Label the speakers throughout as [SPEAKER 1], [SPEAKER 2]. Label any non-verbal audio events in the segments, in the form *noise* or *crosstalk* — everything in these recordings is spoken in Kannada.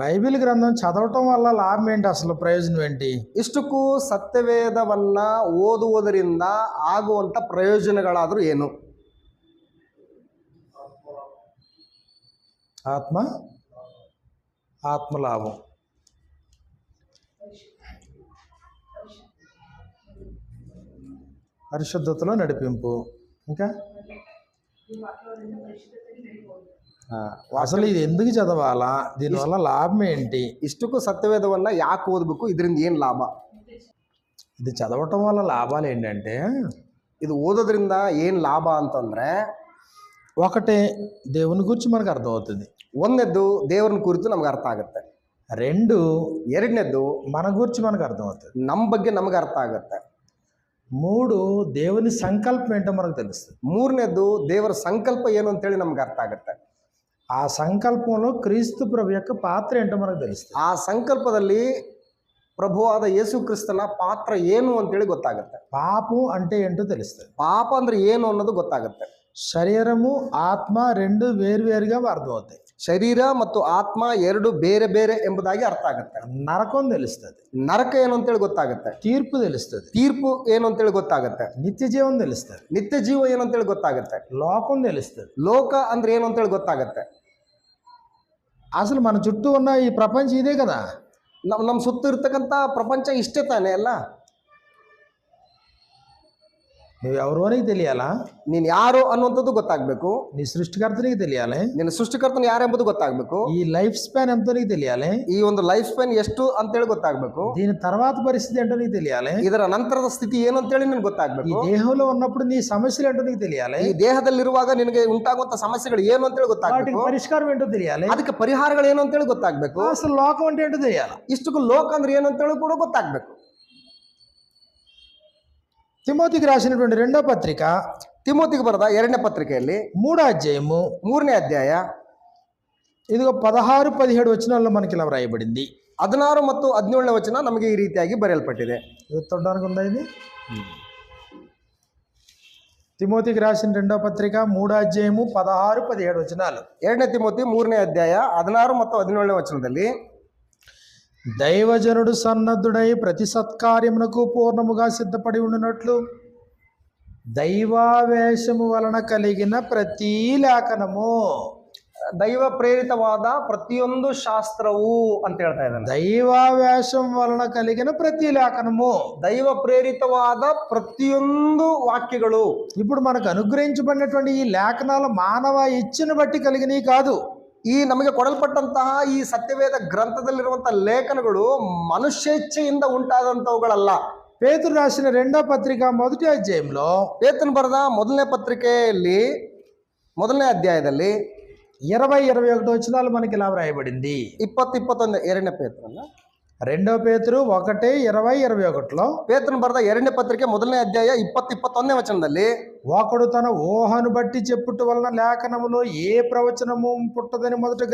[SPEAKER 1] బైబిల్ గ్రంథం చదవటం వల్ల లాభం ఏంటి అసలు ప్రయోజనం ఏంటి
[SPEAKER 2] సత్యవేద వల్ల ಓದುವುದರಿಂದ ಆಗುವಂಥ ಪ್ರಯೋಜನಗಳಾದರೂ ಏನು
[SPEAKER 1] ಆತ್ಮ ಆತ್ಮಲಾಭಂ పరిశుద్ధతలో నడిపింపు ఇంకా ಅಸಲು ಇದು ಎಂದಕ್ಕೆ ಚದವಾಲ ದೀನಿವಲ್ಲ లాభం ఏంటి
[SPEAKER 2] ఇష్టకు సత్యవేద వల్ల యాక్ ఓదుబుకు ಇದರಿಂದ ಏನು ಲಾಭ
[SPEAKER 1] ఇది చదవటం వల్ల లాభాలు ఏంటంటే
[SPEAKER 2] ఇది ಓದೋದ್ರಿಂದ ಏನು ಲಾಭ ಅಂತಂದರೆ
[SPEAKER 1] ఒకటి దేవుని గురించి మనకు అర్థమవుతుంది
[SPEAKER 2] ಒಂದೆದ್ದು ದೇವರನ್ನ ಕುರಿತು ನಮ್ಗೆ ಅರ್ಥ ಆಗುತ್ತೆ రెండు ಎರಡನೇದ್ದು
[SPEAKER 1] మన గురించి మనకు అర్థమవుతుంది
[SPEAKER 2] ನಮ್ಮ ಬಗ್ಗೆ ನಮಗೆ ಅರ್ಥ ಆಗುತ್ತೆ
[SPEAKER 1] మూడు దేవుని సంకల్పం ఏంటో మనకు తెలుస్తుంది
[SPEAKER 2] ಮೂರನೇದ್ದು ದೇವರ ಸಂಕಲ್ಪ ಏನು ಅಂತೇಳಿ ನಮ್ಗೆ ಅರ್ಥ ಆಗುತ್ತೆ
[SPEAKER 1] ಆ ಸಂಕಲ್ಪವನ್ನು ಕ್ರೀಸ್ತು ಪ್ರಭುಯಕ್ಕೆ ಪಾತ್ರ ಎಂಟು ಮನಗೆ ತಿಳಿಸ್ತದೆ
[SPEAKER 2] ಆ ಸಂಕಲ್ಪದಲ್ಲಿ ಪ್ರಭುವಾದ ಯೇಸು ಕ್ರಿಸ್ತನ ಪಾತ್ರ ಏನು ಅಂತೇಳಿ ಗೊತ್ತಾಗುತ್ತೆ
[SPEAKER 1] పాపం అంటే ఏంటో తెలుస్తుంది
[SPEAKER 2] పాప ಅಂದ್ರೆ ಏನು ಅನ್ನೋದು ಗೊತ್ತಾಗುತ್ತೆ
[SPEAKER 1] శరీరము ఆత్మ రెండు వేరువేరుగా అర్థమవుతాయి
[SPEAKER 2] ಶರೀರ ಮತ್ತು ಆತ್ಮ ಎರಡು ಬೇರೆ ಬೇರೆ ಎಂಬುದಾಗಿ ಅರ್ಥ ಆಗುತ್ತೆ
[SPEAKER 1] ನರಕೊಂದು ನಿಲ್ಲಿಸ್ತದೆ
[SPEAKER 2] ನರಕ ಏನು ಅಂತೇಳಿ ಗೊತ್ತಾಗುತ್ತೆ
[SPEAKER 1] ತೀರ್ಪು ನಿಲ್ಲಿಸ್ತದೆ
[SPEAKER 2] ತೀರ್ಪು ಏನು ಅಂತೇಳಿ ಗೊತ್ತಾಗುತ್ತೆ
[SPEAKER 1] ನಿತ್ಯ ಜೀವನ ನಿಲ್ಲಿಸ್ತದೆ
[SPEAKER 2] ನಿತ್ಯ ಜೀವ ಏನು ಅಂತೇಳಿ ಗೊತ್ತಾಗುತ್ತೆ
[SPEAKER 1] లోకం ನಿಲ್ಲಿಸ್ತದೆ
[SPEAKER 2] ಲೋಕ ಅಂದ್ರೆ ಏನು ಅಂತೇಳಿ ಗೊತ್ತಾಗುತ್ತೆ
[SPEAKER 1] ಅಸಲು ಮನ ಚುಟ್ಟು ఉన్న ಈ ಪ್ರಪಂಚ ಇದೆ ಕದ
[SPEAKER 2] ನಮ್ ನಮ್ ಸುತ್ತ ಇರ್ತಕ್ಕಂತ ಪ್ರಪಂಚ ಇಷ್ಟೇ ತಾನೇ ಅಲ್ಲ
[SPEAKER 1] ಅವ್ರವರಿಗೆ ತಿಳಿಯಲ್ಲ
[SPEAKER 2] ನೀನ್ ಯಾರು ಅನ್ನುವಂಥದ್ದು ಗೊತ್ತಾಗ್ಬೇಕು
[SPEAKER 1] ನೀ ಸೃಷ್ಟಿಕರ್ತನಿಗೆ ತಿಳಿಯಾಲೆ
[SPEAKER 2] ನಿನ್ನ ಸೃಷ್ಟಿಕರ್ತನ ಯಾರೆಂಬುದು ಗೊತ್ತಾಗ್ಬೇಕು
[SPEAKER 1] ಈ ಲೈಫ್ ಸ್ಪ್ಯಾನ್ ఎంతో ತಿಳಿಯಾಲೆ
[SPEAKER 2] ಈ ಒಂದು ಲೈಫ್ ಸ್ಪ್ಯಾನ್ ಎಷ್ಟು ಅಂತೇಳಿ ಗೊತ್ತಾಗ್ಬೇಕು
[SPEAKER 1] దీని ತರವಾದ ಪರಿಸ್ಥಿತಿ ಅಂತ నీకు
[SPEAKER 2] ಇದರ ನಂತರದ ಸ್ಥಿತಿ ಏನು ಅಂತ ಹೇಳಿ ಗೊತ್ತಾಗ್ಬೇಕು
[SPEAKER 1] ದೇಹಲು ನೀ ಸಮಸ್ಯೆ ಸಮಸ್ಯೆ ಅಂತ నీకు
[SPEAKER 2] ಈ ದೇಹದಲ್ಲಿರುವಾಗ ನಿನಗೆ ಉಂಟಾಗುವಂತ ಸಮಸ್ಯೆಗಳು ಏನು ಅಂತ ಹೇಳಿ ಗೊತ್ತಾಗ್ಬೇಕು
[SPEAKER 1] ಪರಿಷ್ಕಾರ ಅಂತ తెలియాలి
[SPEAKER 2] ಅದಕ್ಕೆ ಪರಿಹಾರಗಳು ಏನು ಅಂತೇಳಿ ಗೊತ್ತಾಗ್ಬೇಕು
[SPEAKER 1] ಲೋಕ లోకం అంటే ಅಂತ
[SPEAKER 2] ಇಷ್ಟಕ್ಕೂ ಲೋಕ ಅಂದ್ರೆ ಏನು ಹೇಳಿ ಕೂಡ ಗೊತ್ತಾಗ್ಬೇಕು తిమోతికి రాసినటువంటి రెండో పత్రిక ತಿಮೋತಿಗೆ ಬರೆದ ಎರಡನೇ ಪತ್ರಿಕೆಯಲ್ಲಿ మూడో అధ్యాయము ಮೂರನೇ ಅಧ್ಯಾಯ ಇದಿಗೋ పదహారు పదిహేడు వచనాల్లో మనకి ఇలా వ్రాయబడింది ಹದಿನಾರು ಮತ್ತು ಹದಿನೇಳನೇ ವಚನ ನಮಗೆ ಈ ರೀತಿಯಾಗಿ ಬರೆಯಲ್ಪಟ್ಟಿದೆ ಇದು ದೊಡ್ಡವನಿಗೊಂದ ఇది తిమోతికి రాసిన రెండో పత్రిక మూడో అధ్యాయము పదహారు పదిహేడు వచనాలు ಎರಡನೇ ತಿಮೋತಿ ಮೂರನೇ ಅಧ್ಯಾಯ ಹದಿನಾರು ಮತ್ತು ಹದಿನೇಳನೇ ವಚನದಲ್ಲಿ
[SPEAKER 1] దైవజనుడు సన్నద్ధుడై ప్రతి సత్కార్యమునకు పూర్ణముగా సిద్ధపడి ఉండినట్లు దైవావేశము వలన కలిగిన ప్రతి లేఖనము
[SPEAKER 2] ದೈವ ಪ್ರೇರಿತವಾದ ಪ್ರತಿಯೊಂದು ಶಾಸ್ತ್ರವು ಅಂತ ಹೇಳ್ತಾ ಇದ್ದಾನೆ
[SPEAKER 1] వలన కలిగిన ప్రతి లేఖనము
[SPEAKER 2] దైవ ప్రేరితవాద ప్రతి ఒందు ವಾಕ್ಯಗಳು
[SPEAKER 1] ఇప్పుడు మనకు అనుగ్రహించబడినటువంటి ఈ లేఖనాలు మానవ ఇచ్చిన బట్టి కలిగినవి కాదు
[SPEAKER 2] ಈ ನಮಗೆ ಕೊಡಲ್ಪಟ್ಟಂತಹ ಈ ಸತ್ಯವೇದ ಗ್ರಂಥದಲ್ಲಿರುವಂತಹ ಲೇಖನಗಳು ಮನುಷ್ಯೇಚ್ಛೆಯಿಂದ ಉಂಟಾದಂಥವುಗಳಲ್ಲ
[SPEAKER 1] పేతురు రాసిన రెండో పత్రిక మొదటి అధ్యాయంలో
[SPEAKER 2] ಪೇತನ್ ಬರೆದ ಮೊದಲನೇ ಪತ್ರಿಕೆಯಲ್ಲಿ ಮೊದಲನೇ ಅಧ್ಯಾಯದಲ್ಲಿ
[SPEAKER 1] ఇరవై ఇరవై ఒకటి వచనాలు మనకి ఇలా వ్రాయబడింది
[SPEAKER 2] ಇಪ್ಪತ್ತು ಇಪ್ಪತ್ತೊಂದು ಎರಡನೇ ಪೇತ್ರನ
[SPEAKER 1] రెండో పేతురు ఒకటి ఇరవై ఇరవై ఒకటిలో
[SPEAKER 2] ಪೇತನ್ ಬರೆದ ಎರಡನೇ ಪತ್ರಿಕೆ ಮೊದಲನೇ ಅಧ್ಯಾಯ ಇಪ್ಪತ್ತು ಇಪ್ಪತ್ತೊಂದನೇ ವಚನದಲ್ಲಿ
[SPEAKER 1] ఒకడు ತನ್ನ ఊహను ಬಟ್ಟಿ చెప్పుట వలన ಏ ఏ ప్రవచనము పుట్టదని మొదట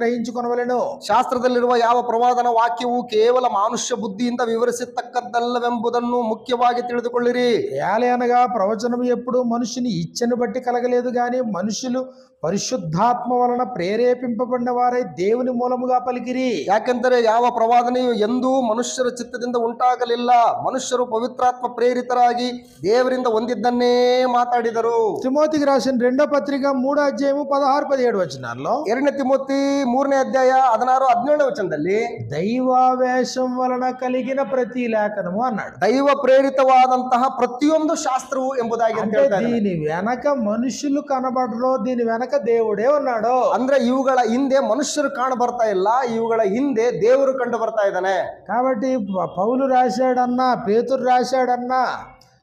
[SPEAKER 2] ಶಾಸ್ತ್ರದಲ್ಲಿರುವ ಯಾವ ಪ್ರವಾದನ ವಾಕ್ಯವು ಕೇವಲ ಮಾನುಷ್ಯ ಬುದ್ಧಿಯಿಂದ ವಿವರಿಸತಕ್ಕದ್ದಲ್ಲವೆಂಬುದನ್ನು ಮುಖ್ಯವಾಗಿ ತಿಳಿದುಕೊಳ್ಳಿರಿ
[SPEAKER 1] ఏలయనగా ప్రవచనం ఎప్పుడు మనుషుని ಇಚ್ಛೆನ ಬಟ್ಟಿ కలగలేదు గాని మనుషులు పరిశుద్ధాత్మ వలన ప్రేరేపింపబడిన వారై దేవుని మూలముగా ಯಾಕಂದರೆ
[SPEAKER 2] ಯಾಕೆಂದರೆ ಯಾವ ಪ್ರವಾದನೆಯು ಎಂದೂ ಮನುಷ್ಯರ ಚಿತ್ತದಿಂದ ಉಂಟಾಗಲಿಲ್ಲ ಮನುಷ್ಯರು ಪವಿತ್ರಾತ್ಮ ಪ್ರೇರಿತರಾಗಿ ದೇವರಿಂದ ಹೊಂದಿದ್ದನ್ನೇ ಮಾತಾಡಿದರು ಬರೆದರು
[SPEAKER 1] ತಿಮೋತಿಗೆ ರಾಸಿನ రెండో పత్రిక మూడో అధ్యాయము పదహారు పదిహేడు వచనాల్లో
[SPEAKER 2] ಎರಡನೇ ತಿಮೋತಿ ಮೂರನೇ ಅಧ್ಯಾಯ ಹದಿನಾರು ಹದಿನೇಳನೇ ವಚನದಲ್ಲಿ
[SPEAKER 1] ದೈವಾವೇಶಂ ವಲನ కలిగిన ಪ್ರತಿ ಲೇಖನము అన్నాడు
[SPEAKER 2] దైవ ప్రేరితవాదంతహ ప్రతియొందు శాస్త్రవు ಎಂಬುದಾಗಿ ಅಂತ ಹೇಳ್ತಾರೆ
[SPEAKER 1] దీని వెనక మనుషులు కనబడరు దీని వెనక దేవుడే ఉన్నాడు
[SPEAKER 2] ಅಂದ್ರೆ ಇವುಗಳ ಹಿಂದೆ ಮನುಷ್ಯರು ಕಾಣ ಬರ್ತಾ ಇಲ್ಲ ಇವುಗಳ ಹಿಂದೆ ದೇವರು ಕಂಡು ಬರ್ತಾ ಇದ್ದಾನೆ
[SPEAKER 1] కాబట్టి పౌలు రాశాడన్నా పేతురు రాశాడన్నా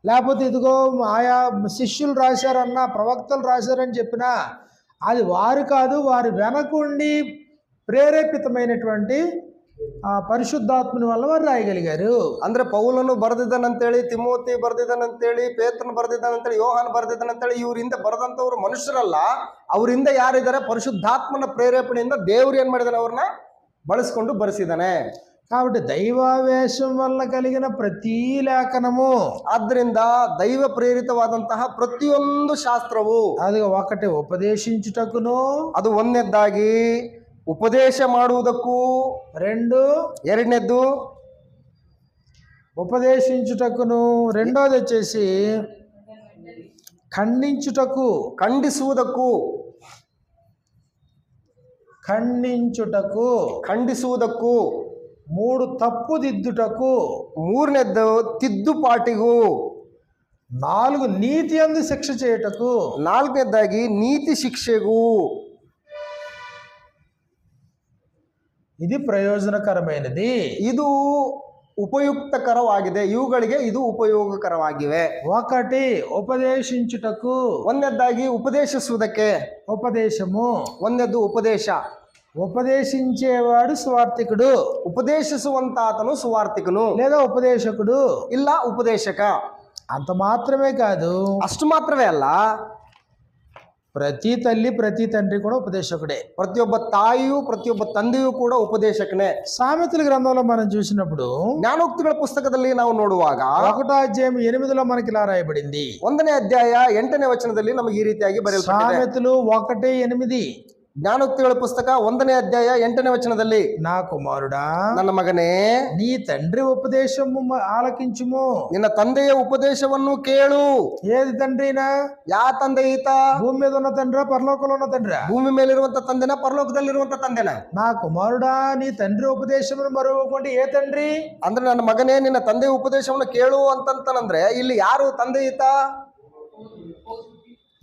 [SPEAKER 1] లేకపోతే ఇదిగో ఆయా శిష్యులు రాశారన్నా ప్రవక్తలు రాశారని చెప్పినా అది వారు కాదు వారి వెనకుండి ಪ್ರೇರೇಪಿತಮೈನಟುವಂಟಿ ಆ ಪರಿಶುದ್ಧಾತ್ಮನ ವಲ್ಲ ವಾರು ರಾಯಗಲಿಗಾರು
[SPEAKER 2] ಅಂದ್ರೆ ಪೌಲನು ಬರೆದಿದ್ದಾನಂತೇಳಿ ತಿಮೋತಿ ಬರೆದಿದ್ದಾನಂತೇಳಿ ಪೇತ್ರನ ಬರೆದಿದ್ದಾನಂತೇಳಿ ಯೋಹಾನ್ ಬರೆದಿದ್ದಾನಂತೇಳಿ ಇವರಿಂದ ಬರೆದಂಥವ್ರು ಮನುಷ್ಯರಲ್ಲ ಅವರಿಂದ ಯಾರಿದ್ದಾರೆ ಪರಿಶುದ್ಧಾತ್ಮನ ಪ್ರೇರೇಪಣೆಯಿಂದ ದೇವ್ರು ಏನು ಮಾಡಿದಾನೆ ಅವ್ರನ್ನ ಬಳಸ್ಕೊಂಡು ಬರೆಸಿದ್ದಾನೆ
[SPEAKER 1] కాబట్టి దైవావేశం వల్ల కలిగిన ప్రతి లేఖనము
[SPEAKER 2] ఆద్ద దైవ ప్రేరితవాదంత ప్రతియొందు శాస్త్రము
[SPEAKER 1] అది ఒకటి ఉపదేశించుటకును
[SPEAKER 2] అది ఒన్నెద్దాగి ఉపదేశ మాడుదకు
[SPEAKER 1] రెండు ఎరడెద్దు ఉపదేశించుటకును రెండోది వచ్చేసి ఖండించుటకు ఖండిసూదకు ఖండించుటకు ఖండిసూదకు ಮೂರು ತಪ್ಪು ಮೂರನೇದ್ದು
[SPEAKER 2] ಮೂರನೇದ್ದು ತಿದ್ದುಪಾಟಿಗೂ
[SPEAKER 1] ನಾಲ್ಕು ನೀತಿಯಂದು ಶಿಕ್ಷೆ చేయటకు
[SPEAKER 2] ನಾಲ್ಕನೇದಾಗಿ ನೀತಿ ಶಿಕ್ಷೆಗೂ
[SPEAKER 1] ಇದು ಪ್ರಯೋಜನಕರಮೇನದಿ
[SPEAKER 2] ಇದು ಉಪಯುಕ್ತಕರವಾಗಿದೆ ಇವುಗಳಿಗೆ ಇದು ಉಪಯೋಗಕರವಾಗಿವೆ
[SPEAKER 1] ಒಕಟಿ ఉపదేశించుటకు
[SPEAKER 2] ಒಂದೇದ್ದಾಗಿ ಉಪದೇಶಿಸುವುದಕ್ಕೆ
[SPEAKER 1] ಉಪದೇಶಮು
[SPEAKER 2] ಒಂದೆದ್ದು ಉಪದೇಶ
[SPEAKER 1] ఉపదేశించేవాడు సువార్థికుడు
[SPEAKER 2] ఉపదేశిಸುవంతాతను స్వార్థికును
[SPEAKER 1] లేదా ఉపదేశకుడు
[SPEAKER 2] ఇలా ఉపదేశక
[SPEAKER 1] అంత మాత్రమే కాదు
[SPEAKER 2] అష్ట మాత్రమే అలా
[SPEAKER 1] ప్రతి తల్లి ప్రతి తండ్రి కూడా ఉపదేశకుడే
[SPEAKER 2] ప్రతి ప్రతియొక్క తాయు ప్రతి ప్రతియొక్క తండ్రి కూడా ఉపదేశకునే
[SPEAKER 1] సామెతల గ్రంథంలో మనం చూసినప్పుడు
[SPEAKER 2] జ్ఞానోక్తుల పుస్తకದಲ್ಲಿ ನಾವು ನೋಡುವಾಗ
[SPEAKER 1] ఒకటో అధ్యాయం ఎనిమిదిలో మనకి ఇలా రాయబడింది
[SPEAKER 2] వందనే ಒಂದನೇ ಅಧ್ಯಾಯ ಎಂಟನೇ ವಚನದಲ್ಲಿ ನಮಗೆ ಈ ರೀತಿಯಾಗಿ ಬರೆಯಲ್ಪಟ್ಟಿದೆ
[SPEAKER 1] సామెతలు ఒకటి ఎనిమిది
[SPEAKER 2] ಜ್ಞಾನೋಕ್ತಿಗಳ ಪುಸ್ತಕ ಒಂದನೇ ಅಧ್ಯಾಯ ಎಂಟನೇ ವಚನದಲ್ಲಿ
[SPEAKER 1] ನಾ ಕುಮಾರುಡ ನನ್ನ ಮಗನೇ ನೀ తండ్రి ಉಪದೇಶ ಆಲಕಿಂಚುಮು
[SPEAKER 2] ನಿನ್ನ ತಂದೆಯ ಉಪದೇಶವನ್ನು ಕೇಳು
[SPEAKER 1] ఏది తండ్రినా
[SPEAKER 2] ಯಾ ತಂದೆ ಈತ
[SPEAKER 1] భూమి మీద ఉన్న ಭೂಮಿ ಮೇಲೆ ಇರುವಂತ ತಂದೆನ
[SPEAKER 2] ಭೂಮಿ ಮೇಲಿರುವಂತ ತಂದೆನ ಪರಲೋಕದಲ್ಲಿರುವಂತ ತಂದೆನ
[SPEAKER 1] ನೀ ಕುಮಾರುಡ ನೀ తండ్రి ಉಪದೇಶವನ್ನು మరొకటి ತಂಡ್ರಿ
[SPEAKER 2] ಅಂದ್ರೆ ನನ್ನ ಮಗನೇ ನಿನ್ನ ತಂದೆಯ ಉಪದೇಶವನ್ನು ಕೇಳು ಅಂತಂತನಂದ್ರೆ ಇಲ್ಲಿ ಯಾರು ತಂದೆ ಈತ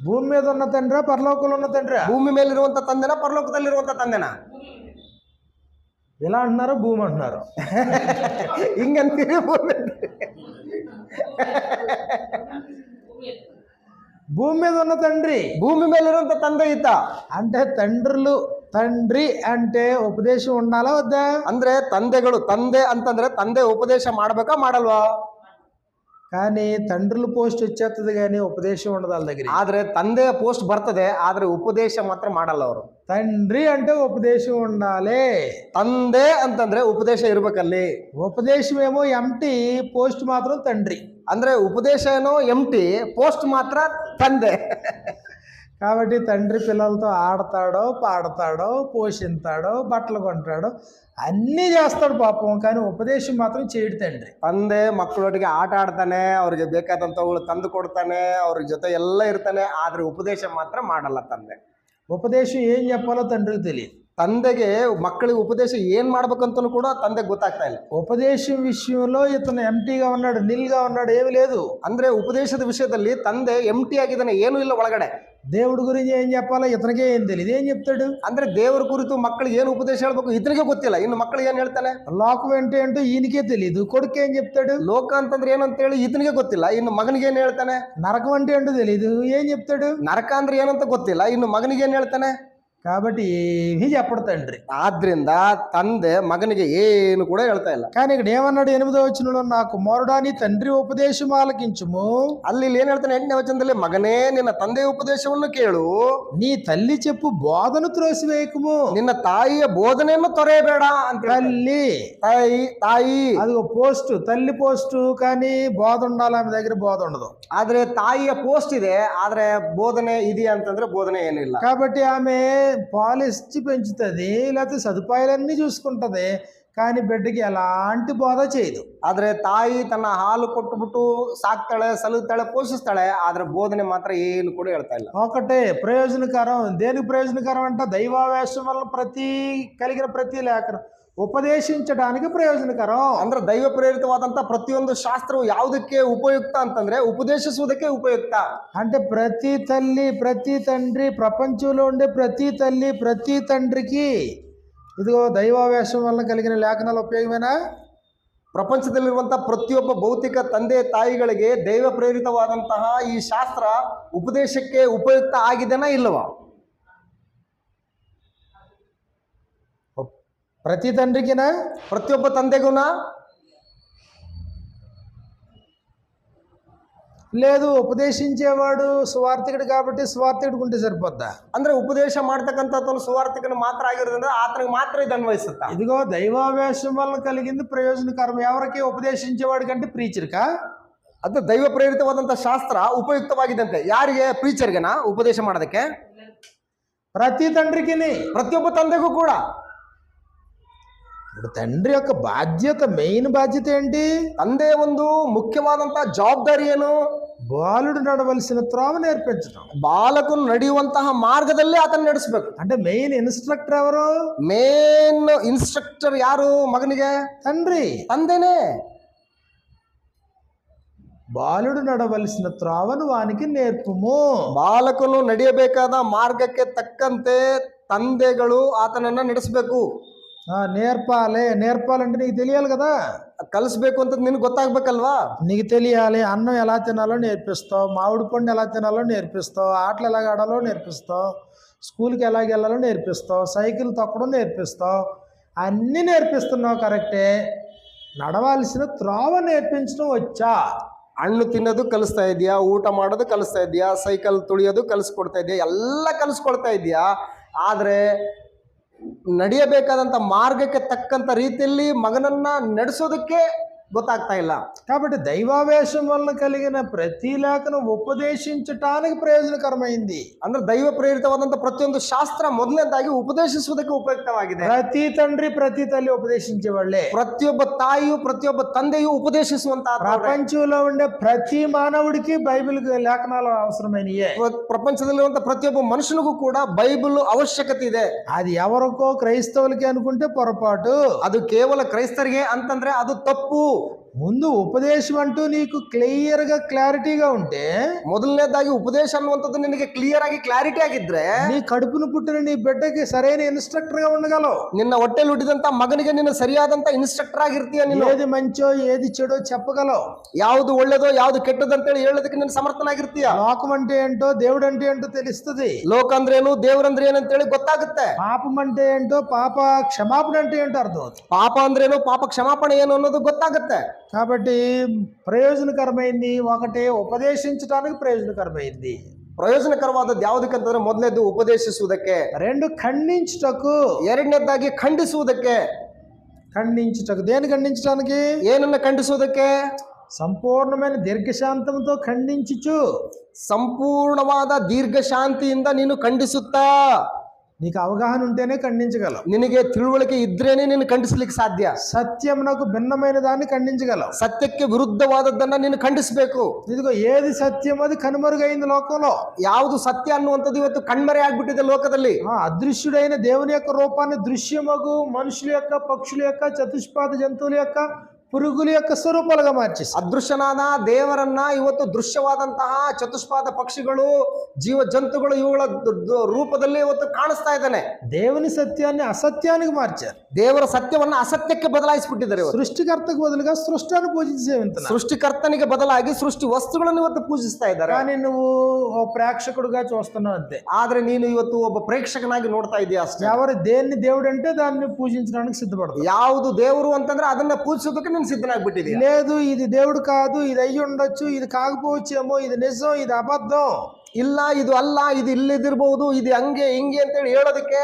[SPEAKER 1] ಭೂಮಿ ಮೇದ ತಂಡ್ರೆ ಪರಲೋಕಲ್ ತ್ರೆ
[SPEAKER 2] ಭೂಮಿ ಮೇಲೆ ಇರುವಂತ ತಂದೆನ ಪರಲೋಕದಲ್ಲಿ ಇರುವಂತ ತಂದೆನ
[SPEAKER 1] ಎಲ್ಲ ಅಂಟನಾರ ಭೂಮಿ ಅಂಟನಾರ *laughs* ಹಿಂಗಂತೀರ ಭೂಮಿ ಮೇದ ತಂಡ್ರಿ
[SPEAKER 2] ಭೂಮಿ ಮೇಲೆ ಇರುವಂತ ತಂದೆ ಈತ
[SPEAKER 1] ಅಂತೆ ತಂಡ್ಲು ತಂಡ್ರಿ ಅಂಟೇ ಉಪದೇಶ ಉಂಡ
[SPEAKER 2] ಅಂದ್ರೆ ತಂದೆಗಳು ತಂದೆ ಅಂತಂದ್ರೆ ತಂದೆ ಉಪದೇಶ ಮಾಡ್ಬೇಕಾ ಮಾಡಲ್ವಾ
[SPEAKER 1] ಕಾನಿ ಪೋಸ್ಟ್ ಇಚ್ಛತ್ತದ ಗಾನಿ ಉಪದೇಶ ಉಂಡದ ಅಲ್ದ
[SPEAKER 2] ಆದ್ರೆ ತಂದೆಯ ಪೋಸ್ಟ್ ಬರ್ತದೆ ಆದ್ರೆ ಉಪದೇಶ ಮಾತ್ರ ಮಾಡಲ್ಲ ಅವರು
[SPEAKER 1] ತಂಡ್ರಿ ಅಂತ ಉಪದೇಶ ಉಂಡಾಲ
[SPEAKER 2] ತಂದೆ ಅಂತಂದ್ರೆ ಉಪದೇಶ ಇರ್ಬೇಕಲ್ಲಿ
[SPEAKER 1] ಉಪದೇಶವೇನೋ ಎಂಟಿ ಪೋಸ್ಟ್ ಮಾತ್ರ ತಂಡ್ರಿ
[SPEAKER 2] ಅಂದ್ರೆ ಉಪದೇಶ ಏನೋ ಎಂಟಿ ಪೋಸ್ಟ್ ಮಾತ್ರ ತಂದೆ *laughs*
[SPEAKER 1] ಕಾಬಟ್ಟಿ ತಂಡ್ರಿ పిల్లలతో ಆಡ್ತಾಡೋ ಪಾಡ್ತಾಡೋ పోషింతాడో బట్టలు ಕೊಂಟಾಡೋ ಅನ್ನಿ చేస్తాడు ಪಾಪ కానీ ಉಪದೇಶ ಮಾತ್ರ చేయడు తండ్ರಿ
[SPEAKER 2] ತಂದೆ ಮಕ್ಕಳೊಟ್ಟಿಗೆ ಆಟ ಆಡ್ತಾನೆ ಅವ್ರಿಗೆ ಬೇಕಾದಂಥವುಗಳು ತಂದು ಕೊಡ್ತಾನೆ ಅವ್ರ ಜೊತೆ ಎಲ್ಲ ಇರ್ತಾನೆ ಆದರೆ ಉಪದೇಶ ಮಾತ್ರ ಮಾಡಲ್ಲ ತಂದೆ
[SPEAKER 1] ಉಪದೇಶ ಏನು చెప్పాలో తండ్రికి ತಿಳಿ
[SPEAKER 2] ತಂದೆಗೆ ಮಕ್ಕಳಿಗೆ ಉಪದೇಶ ಏನು ಮಾಡ್ಬೇಕಂತ ಕೂಡ ತಂದೆಗೆ ಗೊತ್ತಾಗ್ತಾ ಇಲ್ಲ
[SPEAKER 1] ಉಪದೇಶ విషయంలో ಇತನ ఎంటీగా ఉన్నాడు నిల్గా ఉన్నాడు ఏమీ
[SPEAKER 2] ಅಂದರೆ ಉಪದೇಶದ ವಿಷಯದಲ್ಲಿ ತಂದೆ ಎಂಟಿ ಆಗಿದ್ದಾನೆ ಏನೂ ಇಲ್ಲ ಒಳಗಡೆ
[SPEAKER 1] దేవుడి గురించి ಏನ್ చెప్పాలో ಇತನಿಗೆ ಏನ್ తెలియదు ఏం
[SPEAKER 2] ಅಂದ್ರೆ ದೇವರ ಕುರಿತು ಮಕ್ಕಳಿಗೆ ಏನು ಉಪದೇಶ ಹೇಳ್ಬೇಕು ಇತನಿಗೆ ಗೊತ್ತಿಲ್ಲ ಇನ್ನು ಮಕ್ಳಿಗೆ ಏನ್ ಹೇಳ್ತಾನೆ
[SPEAKER 1] ಲೋಕ ఏంటి అంటే ఈయనకే తెలియదు కొడుకు ಏನ್ చెప్తాడు
[SPEAKER 2] ಲೋಕ ಅಂತಂದ್ರೆ ಏನಂತ ಹೇಳಿ ಇತನಿಗೆ ಗೊತ್ತಿಲ್ಲ ಇನ್ನು ಮಗನಿಗೆ ಏನ್ ಹೇಳ್ತಾನೆ
[SPEAKER 1] ನರಕ అంటే ఏంటో తెలియదు ಏನ್ చెప్తాడు
[SPEAKER 2] ನರಕ ಅಂದ್ರೆ ಏನಂತ ಗೊತ್ತಿಲ್ಲ ಇನ್ನು ಮಗನಿಗೆ ಏನ್ ಹೇಳ್ತಾನೆ
[SPEAKER 1] ಅಪ್ಪಡ್ತಾಳ್ರಿ
[SPEAKER 2] ಆದ್ರಿಂದ ತಂದೆ ಮಗನಿಗೆ ಏನು ಕೂಡ ಹೇಳ್ತಾ ಇಲ್ಲ
[SPEAKER 1] ಕಾನೇಮದ ವಚನ ನಾಲ್ಕು ನೀ ತಂಡ್ರಿ ಉಪದೇಶ ಆಲಕಿಂಚ್ಮು
[SPEAKER 2] ಅಲ್ಲಿ ಏನ್ ಹೇಳ್ತಾನೆ ಎಂಟನೇ ವಚನದಲ್ಲಿ ಮಗನೇ ನಿನ್ನ ತಂದೆಯ ಉಪದೇಶವನ್ನು ಕೇಳು
[SPEAKER 1] ನೀ ತಲ್ಲಿ ಚೆಪ್ಪು ಬೋಧನು ತೋರಿಸಬೇಕು
[SPEAKER 2] ನಿನ್ನ ತಾಯಿಯ ಬೋಧನೆಯನ್ನು ತೊರೆಯಬೇಡ ಅಂತ ತಾಯಿ ತಾಯಿ
[SPEAKER 1] ಅದು ಪೋಸ್ಟ್ ತಲ್ಲಿ ಪೋಸ್ಟ್ ಕಾನಿ ಬೋಧ ಉಂಡ್ರೆ ಬೋಧ ಉಂಡದು
[SPEAKER 2] ಆದ್ರೆ ತಾಯಿಯ ಪೋಸ್ಟ್ ಇದೆ ಆದ್ರೆ ಬೋಧನೆ ಇದೆಯಾ ಅಂತಂದ್ರೆ ಬೋಧನೆ ಏನಿಲ್ಲ
[SPEAKER 1] ಆಮೇಲೆ పాలు ఇచ్చి పెంచుతుంది లేకపోతే సదుపాయాలన్నీ చూసుకుంటుంది కానీ బిడ్డకి ఎలాంటి బోధ చేయదు
[SPEAKER 2] ಆದರೆ తాయి తన హాలు కొట్టుబుట్టు ಸಾಕ್ತಾಳೆ ಸಲುತ್ತಾಳೆ పోషిస్తాడే ఆదరి బోధన మాత్రం ಏನು కూడా ಹೇಳ್ತಾ
[SPEAKER 1] ఒకటే ప్రయోజనకరం దేనికి ప్రయోజనకరం అంటే దైవావేశం వల్ల ప్రతి కలిగిన ప్రతి లేఖనం ಉಪದೇಶಿಂಚಟಾನಿಗೆ ಪ್ರಯೋಜನಕರ
[SPEAKER 2] ಅಂದ್ರೆ ದೈವ ಪ್ರೇರಿತವಾದಂತಹ ಪ್ರತಿಯೊಂದು ಶಾಸ್ತ್ರವು ಯಾವುದಕ್ಕೆ ಉಪಯುಕ್ತ ಅಂತಂದ್ರೆ ಉಪದೇಶಿಸುವುದಕ್ಕೆ ಉಪಯುಕ್ತ
[SPEAKER 1] అంటే ಪ್ರತಿ ತಲ್ಲಿ ಪ್ರತಿ ತಂಡ್ರಿ ಪ್ರಪಂಚಲು ఉండే ಪ್ರತಿ ತಲ್ಲಿ ಪ್ರತಿ తండ్రికి ಇದು దైవావేశం ವಲ್ಲ కలిగిన లేఖనాల ఉపయోగమేనా
[SPEAKER 2] ಪ್ರಪಂಚದಲ್ಲಿರುವಂಥ ಪ್ರತಿಯೊಬ್ಬ ಭೌತಿಕ ತಂದೆ ತಾಯಿಗಳಿಗೆ ದೈವ ಪ್ರೇರಿತವಾದಂತಹ ಈ ಶಾಸ್ತ್ರ ಉಪದೇಶಕ್ಕೆ ಉಪಯುಕ್ತ ಆಗಿದೆನಾ ಇಲ್ಲವಾ
[SPEAKER 1] ಪ್ರತಿ ತಂಡಗಿನ ಪ್ರತಿಯೊಬ್ಬ ತಂದೆಗೂನ
[SPEAKER 2] లేదు ఉపదేశించేవాడు ಸುವಾರ್ಥಿಕಡು కాబట్టి ಸುವಾರ್ಥಿಕಡಿಗೆ ఉంటే సరిపోద్దా ಅಂದರೆ ಉಪದೇಶ ಮಾಡ್ತಕ್ಕಂಥದ್ದು ಸುವಾರ್ಥಿಕನ ಮಾತ್ರ ಆಗಿರೋದ್ರಿಂದ ಆತನಿಗೆ ಮಾತ್ರ ಇದು ಅನ್ವಯಿಸುತ್ತಾ
[SPEAKER 1] ఇదిగో దైవావేశం వల్ల కలిగింది ప్రయోజనకరం ఎవరికి ఉపదేశించేవాడు కంటే ప్రీచర్కా
[SPEAKER 2] ಅದು ದೈವ ಪ್ರೇರಿತವಾದಂಥ ಶಾಸ್ತ್ರ ಉಪಯುಕ್ತವಾಗಿದ್ದಂತೆ ಯಾರಿಗೆ ಪ್ರೀಚರ್ಗೆನಾ ಉಪದೇಶ ಮಾಡೋದಕ್ಕೆ
[SPEAKER 1] ಪ್ರತಿ ತಂಡ್ರಿಗಿನಿ ಪ್ರತಿಯೊಬ್ಬ ತಂದೆಗೂ ಕೂಡ ತಂಡ್ರಿ తండ్రి యొక్క బాధ్యత మెయిన్ బాధ్యత ఏంటి
[SPEAKER 2] ತಂದೆ ಒಂದು ಮುಖ್ಯವಾದಂತಹ ಜವಾಬ್ದಾರಿ ಏನು
[SPEAKER 1] ಬಾಲುಡು ನಡವಲ್ಸಿನ ತ್ರಾವ నేర్పించడం
[SPEAKER 2] ಬಾಲಕನು ನಡೆಯುವಂತಹ ಮಾರ್ಗದಲ್ಲಿ ಆತನ ನಡೆಸಬೇಕು
[SPEAKER 1] అంటే మెయిన్ ಇನ್ಸ್ಟ್ರಕ್ಟರ್ ಅವರು
[SPEAKER 2] ಮೇನ್ ಇನ್ಸ್ಟ್ರಕ್ಟರ್ ಯಾರು ಮಗನಿಗೆ తండ్రి ತಂದೆನೇ
[SPEAKER 1] ಬಾಲುಡು నడవలసిన ತ್ರಾವನು ವಾನಿಗೆ ನೇರ್ಪುಮು
[SPEAKER 2] ಬಾಲಕನು ನಡೆಯಬೇಕಾದ ಮಾರ್ಗಕ್ಕೆ ತಕ್ಕಂತೆ ತಂದೆಗಳು ಆತನನ್ನ ನಡೆಸಬೇಕು
[SPEAKER 1] నేర్పాలే నేర్పాలంటే నీకు తెలియాలి కదా
[SPEAKER 2] ಕದಾ కలసిబేకు నేను ನಿನಗೆ
[SPEAKER 1] నీకు తెలియాలి అన్నం ఎలా తినాలో నేర్పిస్తావు మామిడి పండు ఎలా తినాలో నేర్పిస్తావు ఆటలు ఎలాగ ఆడాలో నేర్పిస్తావు స్కూల్కి ఎలాగ వెళ్ళాలో నేర్పిస్తావు సైకిల్ తొక్కడం నేర్పిస్తావు అన్నీ నేర్పిస్తున్నావు కరెక్టే నడవాల్సిన త్రోవ నేర్పించడం వచ్చా
[SPEAKER 2] కలుస్తా ఇదియా ఊట మాడదు కలుస్తా ಮಾಡೋದು సైకిల్ తుడియదు కలిసి కొడతా ఇదియా ಇದೆಯಾ ಎಲ್ಲ కొడతా ఇదియా ಆದರೆ ನಡೆಯಬೇಕಾದಂಥ ಮಾರ್ಗಕ್ಕೆ ತಕ್ಕಂಥ ರೀತಿಯಲ್ಲಿ ಮಗನನ್ನು ನಡೆಸೋದಕ್ಕೆ ಗೊತ್ತಾಗ್ತಾ ఇలా
[SPEAKER 1] కాబట్టి దైవావేశం వల్ల కలిగిన ప్రతి లేఖను ఉపదేశించటానికి ప్రయోజనకరమైంది
[SPEAKER 2] అందరు దైవ ప్రేరిత ప్రతి ఒక్క శాస్త్రం ಪ್ರೇರಿತವಾದಂತ ప్రతిಯೊಂದು ಶಾಸ್ತ್ರ
[SPEAKER 1] ప్రతి తండ్రి ప్రతి తల్లి ఉపదేశించే వాళ్ళే
[SPEAKER 2] ప్రతి ఒక్క తాయి ప్రతి ఒక్క తండ్రి ఉపదేశిಸುವಂತ
[SPEAKER 1] ప్రపంచంలో ఉండే ప్రతి మానవుడికి బైబిల్ లేఖనాలు అవసరమైన
[SPEAKER 2] ప్రపంచంలో ఉన్న ప్రతి ఒక్క మనుషులకు కూడా బైబిల్ ఆవశ్యకత ఇదే
[SPEAKER 1] అది ఎవరికో క్రైస్తవులకి అనుకుంటే పొరపాటు
[SPEAKER 2] అది కేవలం క్రైస్తರಿಗೆ అంతంద్రే అది తప్పు
[SPEAKER 1] ముందు ఉపదేశం అంటూ ಕ್ಲಿಯರ್ క్లియర్ ಕ್ಲಾರಿಟಿ క్లారిటీగా
[SPEAKER 2] ಮೊದಲನೇದಾಗಿ ಉಪದೇಶ ಅನ್ನುವಂಥದ್ದು ನಿನಗೆ ಕ್ಲಿಯರ್ ಆಗಿ ಕ್ಲಾರಿಟಿ ಆಗಿದ್ರೆ
[SPEAKER 1] ನೀ ಕಡುಪುನ ಪುಟ್ಟರೆ ನೀ ಬೆಟ್ಟಕ್ಕೆ సరైన ಇನ್ಸ್ಟ್ರಕ್ಟರ್ గా
[SPEAKER 2] ನಿನ್ನ ಹೊಟ್ಟೆಲಿ ಹುಟ್ಟಿದಂತ ಮಗನಿಗೆ ನಿನ್ನ ಸರಿಯಾದಂತ ಇನ್ಸ್ಟ್ರಕ್ಟರ್ ಆಗಿರ್ತೀಯ ನೀನು
[SPEAKER 1] ఏది ಮಂಚೋ ಏದು ಚೆಡೋ ಚಪ್ಪಗಲೋ
[SPEAKER 2] ಯಾವ್ದು ಒಳ್ಳೇದೋ ಯಾವ್ದು ಕೆಟ್ಟದ್ದು ಅಂತೇಳಿ ಹೇಳೋದಕ್ಕೆ ನಿನ್ನ ಸಮರ್ಥನಾಗಿರ್ತೀಯ
[SPEAKER 1] ಲೋಕ ಮಂಟೆ ಅಂಟೋ దేవుడు అంటే ఏంటో ತಿಳಿಸ್ತದೆ
[SPEAKER 2] ಲೋಕ ಅಂದ್ರೆ ಏನು ದೇವ್ರಂದ್ರೆ ಏನಂತೇಳಿ ಗೊತ್ತಾಗುತ್ತೆ
[SPEAKER 1] ಪಾಪ ಮಂಟೆ ಅಂಟೋ ಪಾಪ ಕ್ಷಮಾಪಣೆ ಅಂತ ఏంటో అర్థం
[SPEAKER 2] ಪಾಪ ಅಂದ್ರೇನು ಪಾಪ ಕ್ಷಮಾಪಣೆ ಏನು ಅನ್ನೋದು ಗೊತ್ತಾಗುತ್ತೆ
[SPEAKER 1] కాబట్టి ప్రయోజనకరమైంది ఒకటి ఉపదేశించడానికి ప్రయోజనకరమైంది
[SPEAKER 2] ಪ್ರಯೋಜನಕರವಾದ ಯಾವುದಕ್ಕಂತಂದ್ರೆ మొదలెద్దు ఉపదేశించుదకే
[SPEAKER 1] రెండు ఖండించుటకు
[SPEAKER 2] ಎರಡನೇದಾಗಿ ఖండిసుదకే
[SPEAKER 1] ఖండించుటకు దేని ఖండించడానికి
[SPEAKER 2] ಏನನ್ನು ఖండిసుదకే
[SPEAKER 1] సంపూర్ణమైన దీర్ఘశాంతంతో ఖండించుచు
[SPEAKER 2] సంపూర్ణవాద దీర్ఘశాంతిಯಿಂದ నేను ఖండిಸುತ್ತಾ
[SPEAKER 1] ನೀವು ಅವಗಾಹನ ಉಂಟೆನೆ ಖಂಡಿಸ
[SPEAKER 2] ತಿಳುವಳಿಕೆ ಇದ್ರೇನೆ ನೀನು ಖಂಡಿಸ್ಲಿಕ್ಕೆ ಸಾಧ್ಯ
[SPEAKER 1] ಸತ್ಯಮ ಭಿನ್ನಮನದ
[SPEAKER 2] ಸತ್ಯಕ್ಕೆ ವಿರುದ್ಧವಾದದ್ದನ್ನ ನೀನು ಖಂಡಿಸಬೇಕು
[SPEAKER 1] ನಿಜ ಏದಿ ಸತ್ಯಮದು ಕಣ್ಮರುಗ ಲೋಕೋ
[SPEAKER 2] ಯಾವುದು ಸತ್ಯ ಅನ್ನುವಂಥದ್ದು ಇವತ್ತು ಕಣ್ಮರೆಯಾಗ್ಬಿಟ್ಟಿದೆ ಲೋಕದಲ್ಲಿ
[SPEAKER 1] ಅದೃಶ್ಯಡಿನ ದೇವನ ಏಕ ರೂಪಾನ ದೃಶ್ಯ ಮಗು ಮನುಷ್ಯ ಪಕ್ಷ ಚತುಷ್ಪಾದ ಜಂತು ಯಾಕ పురుగుల ಸ್ವರೂಪ స్వరూపాలుగా ಮಾರ್ಚಿ
[SPEAKER 2] ಅದೃಶ್ಯನಾದ ದೇವರನ್ನ ಇವತ್ತು ದೃಶ್ಯವಾದಂತಹ ಚತುಷ್ಪಾದ ಪಕ್ಷಿಗಳು ಜೀವ ಜಂತುಗಳು ಇವುಗಳ ರೂಪದಲ್ಲಿ ಇವತ್ತು ಕಾಣಿಸ್ತಾ ಇದ್ದಾನೆ
[SPEAKER 1] ದೇವನ సత్యాన్ని ಅಸತ್ಯನಿಗೆ ಮಾರ್ಚ
[SPEAKER 2] ದೇವರ ಸತ್ಯವನ್ನ ಅಸತ್ಯಕ್ಕೆ ಬದಲಾಯಿಸಿಬಿಟ್ಟಿದ್ದಾರೆ ಇವತ್ತು
[SPEAKER 1] ಸೃಷ್ಟಿಕರ್ತಕ ಸೃಷ್ಟಿಯನ್ನು సృష్టాన్ని పూజించే
[SPEAKER 2] ಸೃಷ್ಟಿಕರ್ತನಿಗೆ ಬದಲಾಗಿ ಸೃಷ್ಟಿ ವಸ್ತುಗಳನ್ನು ಇವತ್ತು ಪೂಜಿಸ್ತಾ ಇದ್ದಾರೆ
[SPEAKER 1] ನೀನು నువ్వు ఓ ప్రేక్షకుడుగా ಅಂತೆ ಆದರೆ
[SPEAKER 2] ಆದ್ರೆ ನೀನು ಇವತ್ತು ಒಬ್ಬ ಪ್ರೇಕ್ಷಕನಾಗಿ ನೋಡ್ತಾ ಇದೀಯ ಅಷ್ಟೇ
[SPEAKER 1] ఎవరు దేన్ని దేవుడు అంటే దాన్ని పూజించడానికి
[SPEAKER 2] ಯಾವುದು ದೇವರು ಅಂತಂದ್ರೆ ಅದನ್ನ ಪೂಜಿಸೋದಕ್ಕೆ నువ్వు ಸಿದ್ಧನಾಗ್ಬಿಟ್ಟಿದೆ
[SPEAKER 1] లేదు ಇದು దేవుడు ಕಾದು ಇದು ಅಯ್ಯ ఉండొచ్చు ಇದು ಕಾಗಬೋಚೇಮೋ ఇది నిజం ఇది అబద్ధం
[SPEAKER 2] ಇಲ್ಲ ಇದು ಅಲ್ಲ ಇದು ಇಲ್ಲಿದಿರ್ಬಹುದು ಇದು ಹಂಗೆ ಹಿಂಗೆ ಅಂತೇಳಿ ಹೇಳೋದಕ್ಕೆ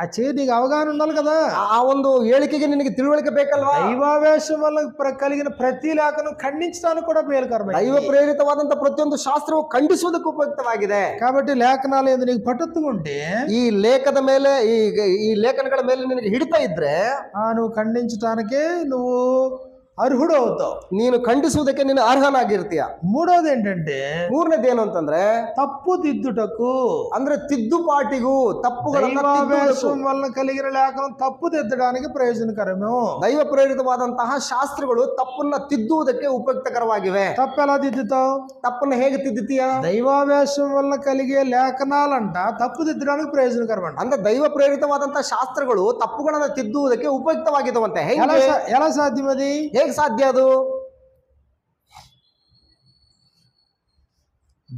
[SPEAKER 1] ಆ ಚೇದಿಗೆ ಅವಗಾಹನ ಉಂಡಲ್ ಕದಾ
[SPEAKER 2] ಆ ಒಂದು ಹೇಳಿಕೆಗೆ ನಿನಗೆ ತಿಳುವಳಿಕೆ ಬೇಕಲ್ವಾ
[SPEAKER 1] ದೈವಾವೇಶವಲ್ಲ ಕಲಿಗಿನ ಪ್ರತಿ ಲೇಖನು ಖಂಡಿಸ್ತಾನು ಕೂಡ ಬೇಲ್ಕರ್ಮ
[SPEAKER 2] ಐವ ಪ್ರೇರಿತವಾದಂತ ಪ್ರತಿಯೊಂದು ಶಾಸ್ತ್ರವು ಖಂಡಿಸುವುದಕ್ಕೆ ಉಪಯುಕ್ತವಾಗಿದೆ
[SPEAKER 1] ಕಾಬಟ್ಟಿ ಲೇಖನಾಲಯ ನಿನಗೆ ಉಂಟೆ
[SPEAKER 2] ಈ ಲೇಖದ ಮೇಲೆ ಈ ಈ ಲೇಖನಗಳ ಮೇಲೆ ನಿನಗೆ ಹಿಡಿತಾ ಇದ್ರೆ
[SPEAKER 1] ಆ ನೀವು ಖಂಡಿಸಟಾನಕ್ಕೆ ನೀವು ಅರ್ಹುಡೋತಾವ
[SPEAKER 2] ನೀನು ಖಂಡಿಸುವುದಕ್ಕೆ ನೀನು ಅರ್ಹನಾಗಿರ್ತೀಯ ಮೂಡೋದ್ ಮೂರನೇದು ಏನು ಅಂತಂದ್ರೆ
[SPEAKER 1] ತಪ್ಪು ತಿದ್ದುಟಕ್ಕೂ
[SPEAKER 2] ಅಂದ್ರೆ ತಿದ್ದುಪಾಟಿಗೂ ತಪ್ಪು
[SPEAKER 1] ಲೇಖನ ತಪ್ಪು ತಿದ್ದಡಾನಿಗೆ ಪ್ರಯೋಜನಕರೋ
[SPEAKER 2] ದೈವ ಪ್ರೇರಿತವಾದಂತಹ ಶಾಸ್ತ್ರಗಳು ತಪ್ಪನ್ನ ತಿದ್ದುವುದಕ್ಕೆ ಉಪಯುಕ್ತಕರವಾಗಿವೆ
[SPEAKER 1] ತಪ್ಪೆಲ್ಲ ತಿದ್ದಿತಾವು
[SPEAKER 2] ತಪ್ಪನ್ನ ಹೇಗೆ ತಿದ್ದೀಯಾ
[SPEAKER 1] ವಲ್ಲ ಕಲಿಗೆ ಲೇಖನಾಲಂಟ ತಪ್ಪು ತಿದ್ದಡಾನಿಗೆ ಪ್ರಯೋಜನಕರ
[SPEAKER 2] ಅಂದ್ರೆ ದೈವ ಪ್ರೇರಿತವಾದಂತಹ ಶಾಸ್ತ್ರಗಳು ತಪ್ಪುಗಳನ್ನ ತಿದ್ದುವುದಕ್ಕೆ ಉಪಯುಕ್ತವಾಗಿದ್ದಾವಂತೆ
[SPEAKER 1] ಎಲ್ಲ ಸಾಧ್ಯವದಿ ಹೇಗೆ ಸಾಧ್ಯ ಅದು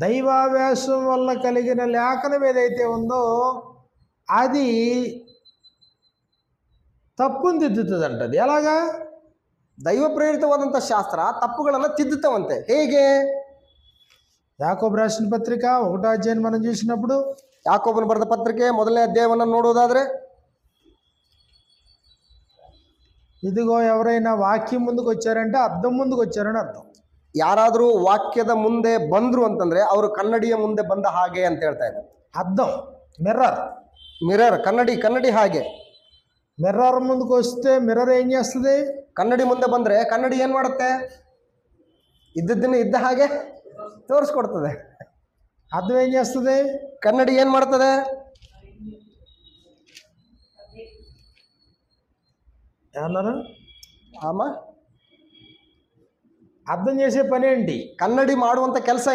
[SPEAKER 1] దైవాభ్యాసం వల్ల కలిగిన లేఖనం ఏదైతే ఉందో అది ತಪ್ಪನ್ನು ತಿದ್ದುತ್ತದಂಟ ಅದು ಯಾವಾಗ
[SPEAKER 2] ದೈವ ಪ್ರೇರಿತವಾದಂಥ ಶಾಸ್ತ್ರ ತಪ್ಪುಗಳನ್ನು ತಿದ್ದುತ್ತವಂತೆ ಹೇಗೆ
[SPEAKER 1] ಯಾಕೋಬ್ ರಾಶಿನ ಪತ್ರಿಕ ఒకటో అధ్యాయం మనం చూసినప్పుడు
[SPEAKER 2] యాకోబును బరద పత్రికే మొదలనే అధ్యాయವನ್ನು ನೋಡೋದಾದರೆ
[SPEAKER 1] ఇదిగో ఎవరైనా ವಾಕ್ಯ ముందుకు వచ్చారంటే అర్థం ముందుకు వచ్చారని
[SPEAKER 2] అర్థం ಯಾರಾದರೂ ವಾಕ್ಯದ ಮುಂದೆ ಬಂದರು ಅಂತಂದರೆ ಅವರು ಕನ್ನಡಿಯ ಮುಂದೆ ಬಂದ ಹಾಗೆ ಅಂತ ಹೇಳ್ತಾ ಇದ್ದಾರೆ
[SPEAKER 1] అర్థం ಮಿರರ್
[SPEAKER 2] ಮಿರರ್ ಕನ್ನಡಿ ಕನ್ನಡಿ ಹಾಗೆ
[SPEAKER 1] ಮಿರರ್ ಮುಂದಕ್ಕೆ వస్తే ಮಿರರ್ ಏನು చేస్తుంది ಕನ್ನಡಿ ಮುಂದೆ ಬಂದರೆ ಕನ್ನಡಿ ಏನು ಮಾಡುತ್ತೆ ಇದ್ದಿದ್ದನ್ನು ಇದ್ದ ಹಾಗೆ ತೋರಿಸ್ಕೊಡ್ತದೆ ಅದು ಏನು చేస్తుంది ಕನ್ನಡಿ ಏನು ಮಾಡ್ತದೆ ఏమన్నారు అమ్మ అర్థం చేసే పని ఏంటి కన్నడి మాడువంత కెలస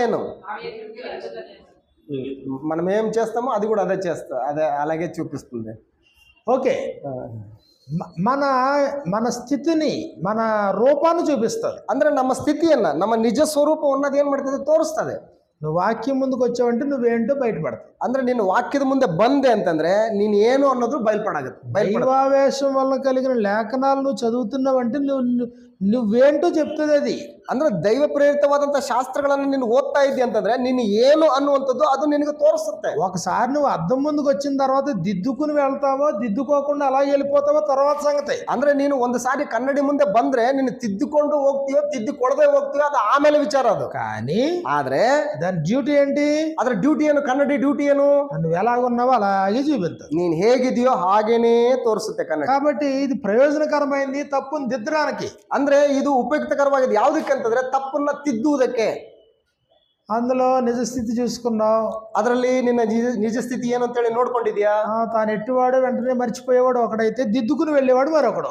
[SPEAKER 1] మనం ఏం చేస్తామో అది కూడా అదే చేస్తా అదే అలాగే చూపిస్తుంది ఓకే మన మన స్థితిని మన రూపాన్ని చూపిస్తుంది
[SPEAKER 2] ಅಂದ್ರೆ స్థితి అన్న ನಮ್ಮ నిజ స్వరూపం ಅನ್ನೋದು ಏನು ಮಾಡ್ತದೆ తోరుస్తుంది
[SPEAKER 1] నువ్వు ವಾಕ್ಯ ಮುಂದಕ್ಕೆ వచ్చావంటే నువ్వేంటో బయటపడతావు
[SPEAKER 2] ಅಂದ್ರೆ నేను ವಾಕ್ಯದ ಮುಂದೆ ಬಂದೆ ಅಂತಂದ್ರೆ ನೀನು ಏನು ಅನ್ನೋದು బయలుపడగదు
[SPEAKER 1] దైవావేశం వల్ల కలిగిన లేఖనాలు నువ్వు చదువుతున్నావంటే నువ్వు నువ్వేంటో చెప్తుంది అది
[SPEAKER 2] ಅಂದ್ರೆ ದೈವ ಪ್ರೇರಿತವಾದಂಥ ಶಾಸ್ತ್ರಗಳನ್ನು ನೀನು ಓದ್ತಾ ಇದ್ದಿ ಅಂತಂದ್ರೆ ನೀನು ಏನು ಅನ್ನುವಂಥದ್ದು ಅದು ನಿನಗೆ ತೋರಿಸುತ್ತೆ
[SPEAKER 1] ఒకసారి నువ్వు అద్దం ముందుకు వచ్చిన తర్వాత దిద్దుకుని వెళ్తావో దిద్దుకోకుండా అలా వెళ్ళిపోతావో తర్వాత సంగతి
[SPEAKER 2] ಅಂದ್ರೆ ನೀನು ಒಂದು ಸಾರಿ ಕನ್ನಡಿ ಮುಂದೆ ಬಂದ್ರೆ ನೀನು ತಿದ್ದುಕೊಂಡು ಹೋಗ್ತೀಯೋ ತಿದ್ದುಕೊಡದೆ ಹೋಗ್ತೀಯೋ ಅದು ಆಮೇಲೆ ವಿಚಾರ ಅದು
[SPEAKER 1] కానీ ಆದ್ರೆ ಡ್ಯೂಟಿ ಡ್ಯೂಟಿ ಏಂಟಿ
[SPEAKER 2] ಅದರ ಡ್ಯೂಟಿ ಏನು ಕನ್ನಡಿ ಡ್ಯೂಟಿ ಏನು
[SPEAKER 1] నువ్వు ఎలాగ ఉన్నావో అలాగే
[SPEAKER 2] ನೀನ್ ಹೇಗಿದೆಯೋ ಹಾಗೇನೇ ತೋರಿಸುತ್ತೆ ಕನ್ನಡ
[SPEAKER 1] ಇದು ಇದು ప్రయోజనకరమైంది తప్పును ಅನಕಿ
[SPEAKER 2] ಅಂದ್ರೆ ಇದು ಉಪಯುಕ್ತಕರವಾಗಿದೆ ಯಾವ್ದಕ್ಕೆ ಅಂತಂದ್ರೆ ತಪ್ಪನ್ನ ತಿದ್ದುವುದಕ್ಕೆ
[SPEAKER 1] అందులో ನಿಜಸ್ಥಿತಿ చూసుకున్నావు
[SPEAKER 2] ಅದರಲ್ಲಿ ನಿನ್ನ ನಿಜ ಸ್ಥಿತಿ ಏನು ಅಂತೇಳಿ ನೋಡ್ಕೊಂಡಿದ್ಯಾ
[SPEAKER 1] ತಾನು ಎಟ್ಟುವಾಡು ವೆಂಟನೆ ಮರ್ಚಿಪೋಯೇವಾಡು ಒಕಡೈತೆ ದಿದ್ದುಕುನು వెళ్ళేవాడు మరొకడు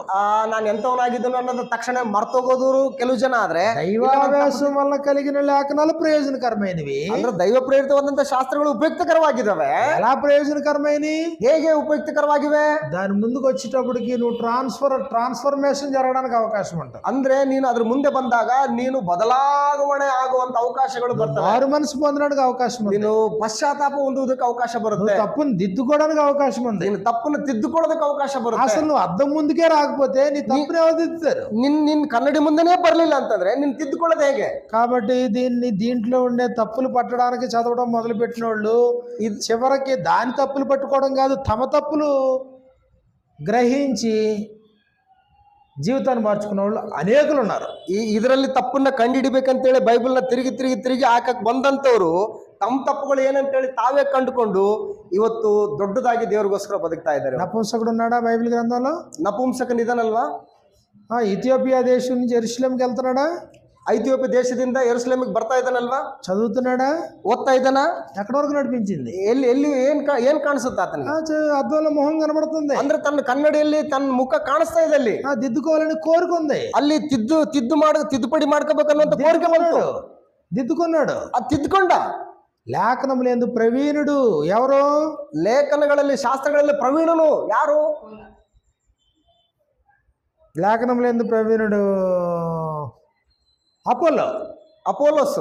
[SPEAKER 2] ನಾನು ఎంతవనాగిద్దను అన్నది తక్షణ మర్తోగోదూరు ಕೆಲವು జನ ಆದ್ರೆ
[SPEAKER 1] ದೈವಾಭ್ಯಾಸ వల్ల కలిగిన లేఖనాలు ప్రయోజనకరమైనవి
[SPEAKER 2] ಅಂದ್ರೆ దైవ ಪ್ರೇರಿತವಾದಂತ ಶಾಸ್ತ್ರಗಳು ಉಪಯುಕ್ತಕರವಾಗಿದ್ದಾವೆ
[SPEAKER 1] ఎలా ప్రయోజనకరమైనవి
[SPEAKER 2] ಹೇಗೆ ಉಪಯುಕ್ತಕರವಾಗಿವೆ
[SPEAKER 1] దాని ముందుకు వచ్చేటప్పటికి నువ్వు ట్రాన్స్ఫర్ ట్రాన్స్ఫర్మేషన్ జరగడానికి అవకాశం ఉంటుంది
[SPEAKER 2] ಅಂದ್ರೆ ನೀನು ಅದ್ರ ಮುಂದೆ ಬಂದಾಗ ನೀನು ಬದಲಾವಣೆ ಆಗುವಂತ ಅವಕಾಶಗಳು ಬರ್ತವೆ మారు
[SPEAKER 1] మనసు పొందడానికి అవకాశం ఉంది
[SPEAKER 2] పశ్చాత్తాపం ಹೊಂದುವುದಕ್ಕೆ అవకాశం ಬರುತ್ತೆ
[SPEAKER 1] తప్పును దిద్దుకోవడానికి అవకాశం ఉంది నేను
[SPEAKER 2] తప్పును దిద్దుకోవడానికి అవకాశం ಬರುತ್ತೆ
[SPEAKER 1] అసలు నువ్వు అద్దం ముందుకే రాకపోతే నీ తప్పును ఎవరు దిద్దుతారు
[SPEAKER 2] నిన్ కన్నడి ముందనే పర్లేదు ಅಂತಂದ್ರೆ నేను దిద్దుకోవడం హేగే
[SPEAKER 1] కాబట్టి దీన్ని దీంట్లో ఉండే తప్పులు పట్టడానికి చదవడం మొదలుపెట్టిన వాళ్ళు ఇది చివరికి దాని తప్పులు పట్టుకోవడం కాదు తమ తప్పులు గ్రహించి ಜೀವಿತಾನ ಅನೇಕಲು ಉನ್ನಾರು
[SPEAKER 2] ಈ ಇದರಲ್ಲಿ ತಪ್ಪನ್ನ ಕಂಡು ಹೇಳಿ ತಿರುಗಿ ತಿರುಗಿ ತಿರುಗಿ ಹಾಕಕ್ ಬಂದಂಥವರು ತಮ್ಮ ತಪ್ಪುಗಳು ಹೇಳಿ ತಾವೇ ಕಂಡುಕೊಂಡು ಇವತ್ತು ದೊಡ್ಡದಾಗಿ ದೇವರಿಗೋಸ್ಕರ ಬದುಕ್ತಾ ಇದ್ದಾರೆ
[SPEAKER 1] ನಪುಂಸಕಡು ನಡ ಬೈಬಲ್ಗೆ ಅಂದನು
[SPEAKER 2] ನಪುಂಸಕನ್ ಇದನಲ್ವಾ
[SPEAKER 1] ಹಾಂ ಇಥಿಯೋಪಿಯಾ ದೇಶ ಜೆರುಷಲಮ್ ಗೆಲ್ತನಾಡ
[SPEAKER 2] ಐತಿಯೋಪಿ ದೇಶದಿಂದ ಎರಸ್ಲೇಮಿಗ್ ಬರ್ತಾ ಇದ್ದಾನಲ್ವಾ ಚದುತನಡ ಓದ್ತಾ ಇದ್ದಾನ
[SPEAKER 1] ಎಕ್ಕಡವರ್ಗು ನಡ್ಪಿಂಚಿಂದ
[SPEAKER 2] ಎಲ್ಲಿ ಎಲ್ಲಿ ಏನ್ ಏನ್ ಕಾಣಿಸುತ್ತ ಆತನ ಅದ್ವಲ್ಲ ಮೊಹಂ ಅಂದ್ರೆ ತನ್ನ ಕನ್ನಡಿಯಲ್ಲಿ ತನ್ನ ಮುಖ ಕಾಣಿಸ್ತಾ ಇದೆ ಅಲ್ಲಿ
[SPEAKER 1] ತಿದ್ದುಕೋಲನ್ನ ಕೋರ್ಕೊಂದೆ
[SPEAKER 2] ಅಲ್ಲಿ ತಿದ್ದು ತಿದ್ದು ಮಾಡ ತಿದ್ದುಪಡಿ ಮಾಡ್ಕೋಬೇಕನ್ನುವಂತ ಕೋರಿಕೆ ಬಂತು ತಿದ್ದುಕೊಂಡಾಡು ಅದ್ ತಿದ್ದುಕೊಂಡ
[SPEAKER 1] ಲೇಖ ನಮ್ಮಲ್ಲಿ ಎಂದು ಪ್ರವೀಣುಡು ಯಾರು
[SPEAKER 2] ಲೇಖನಗಳಲ್ಲಿ ಶಾಸ್ತ್ರಗಳಲ್ಲಿ ಪ್ರವೀಣನು ಯಾರು
[SPEAKER 1] ಲೇಖನಮಲೆ ಎಂದು ಪ್ರವೀಣಡು అపోలో అపోలోస్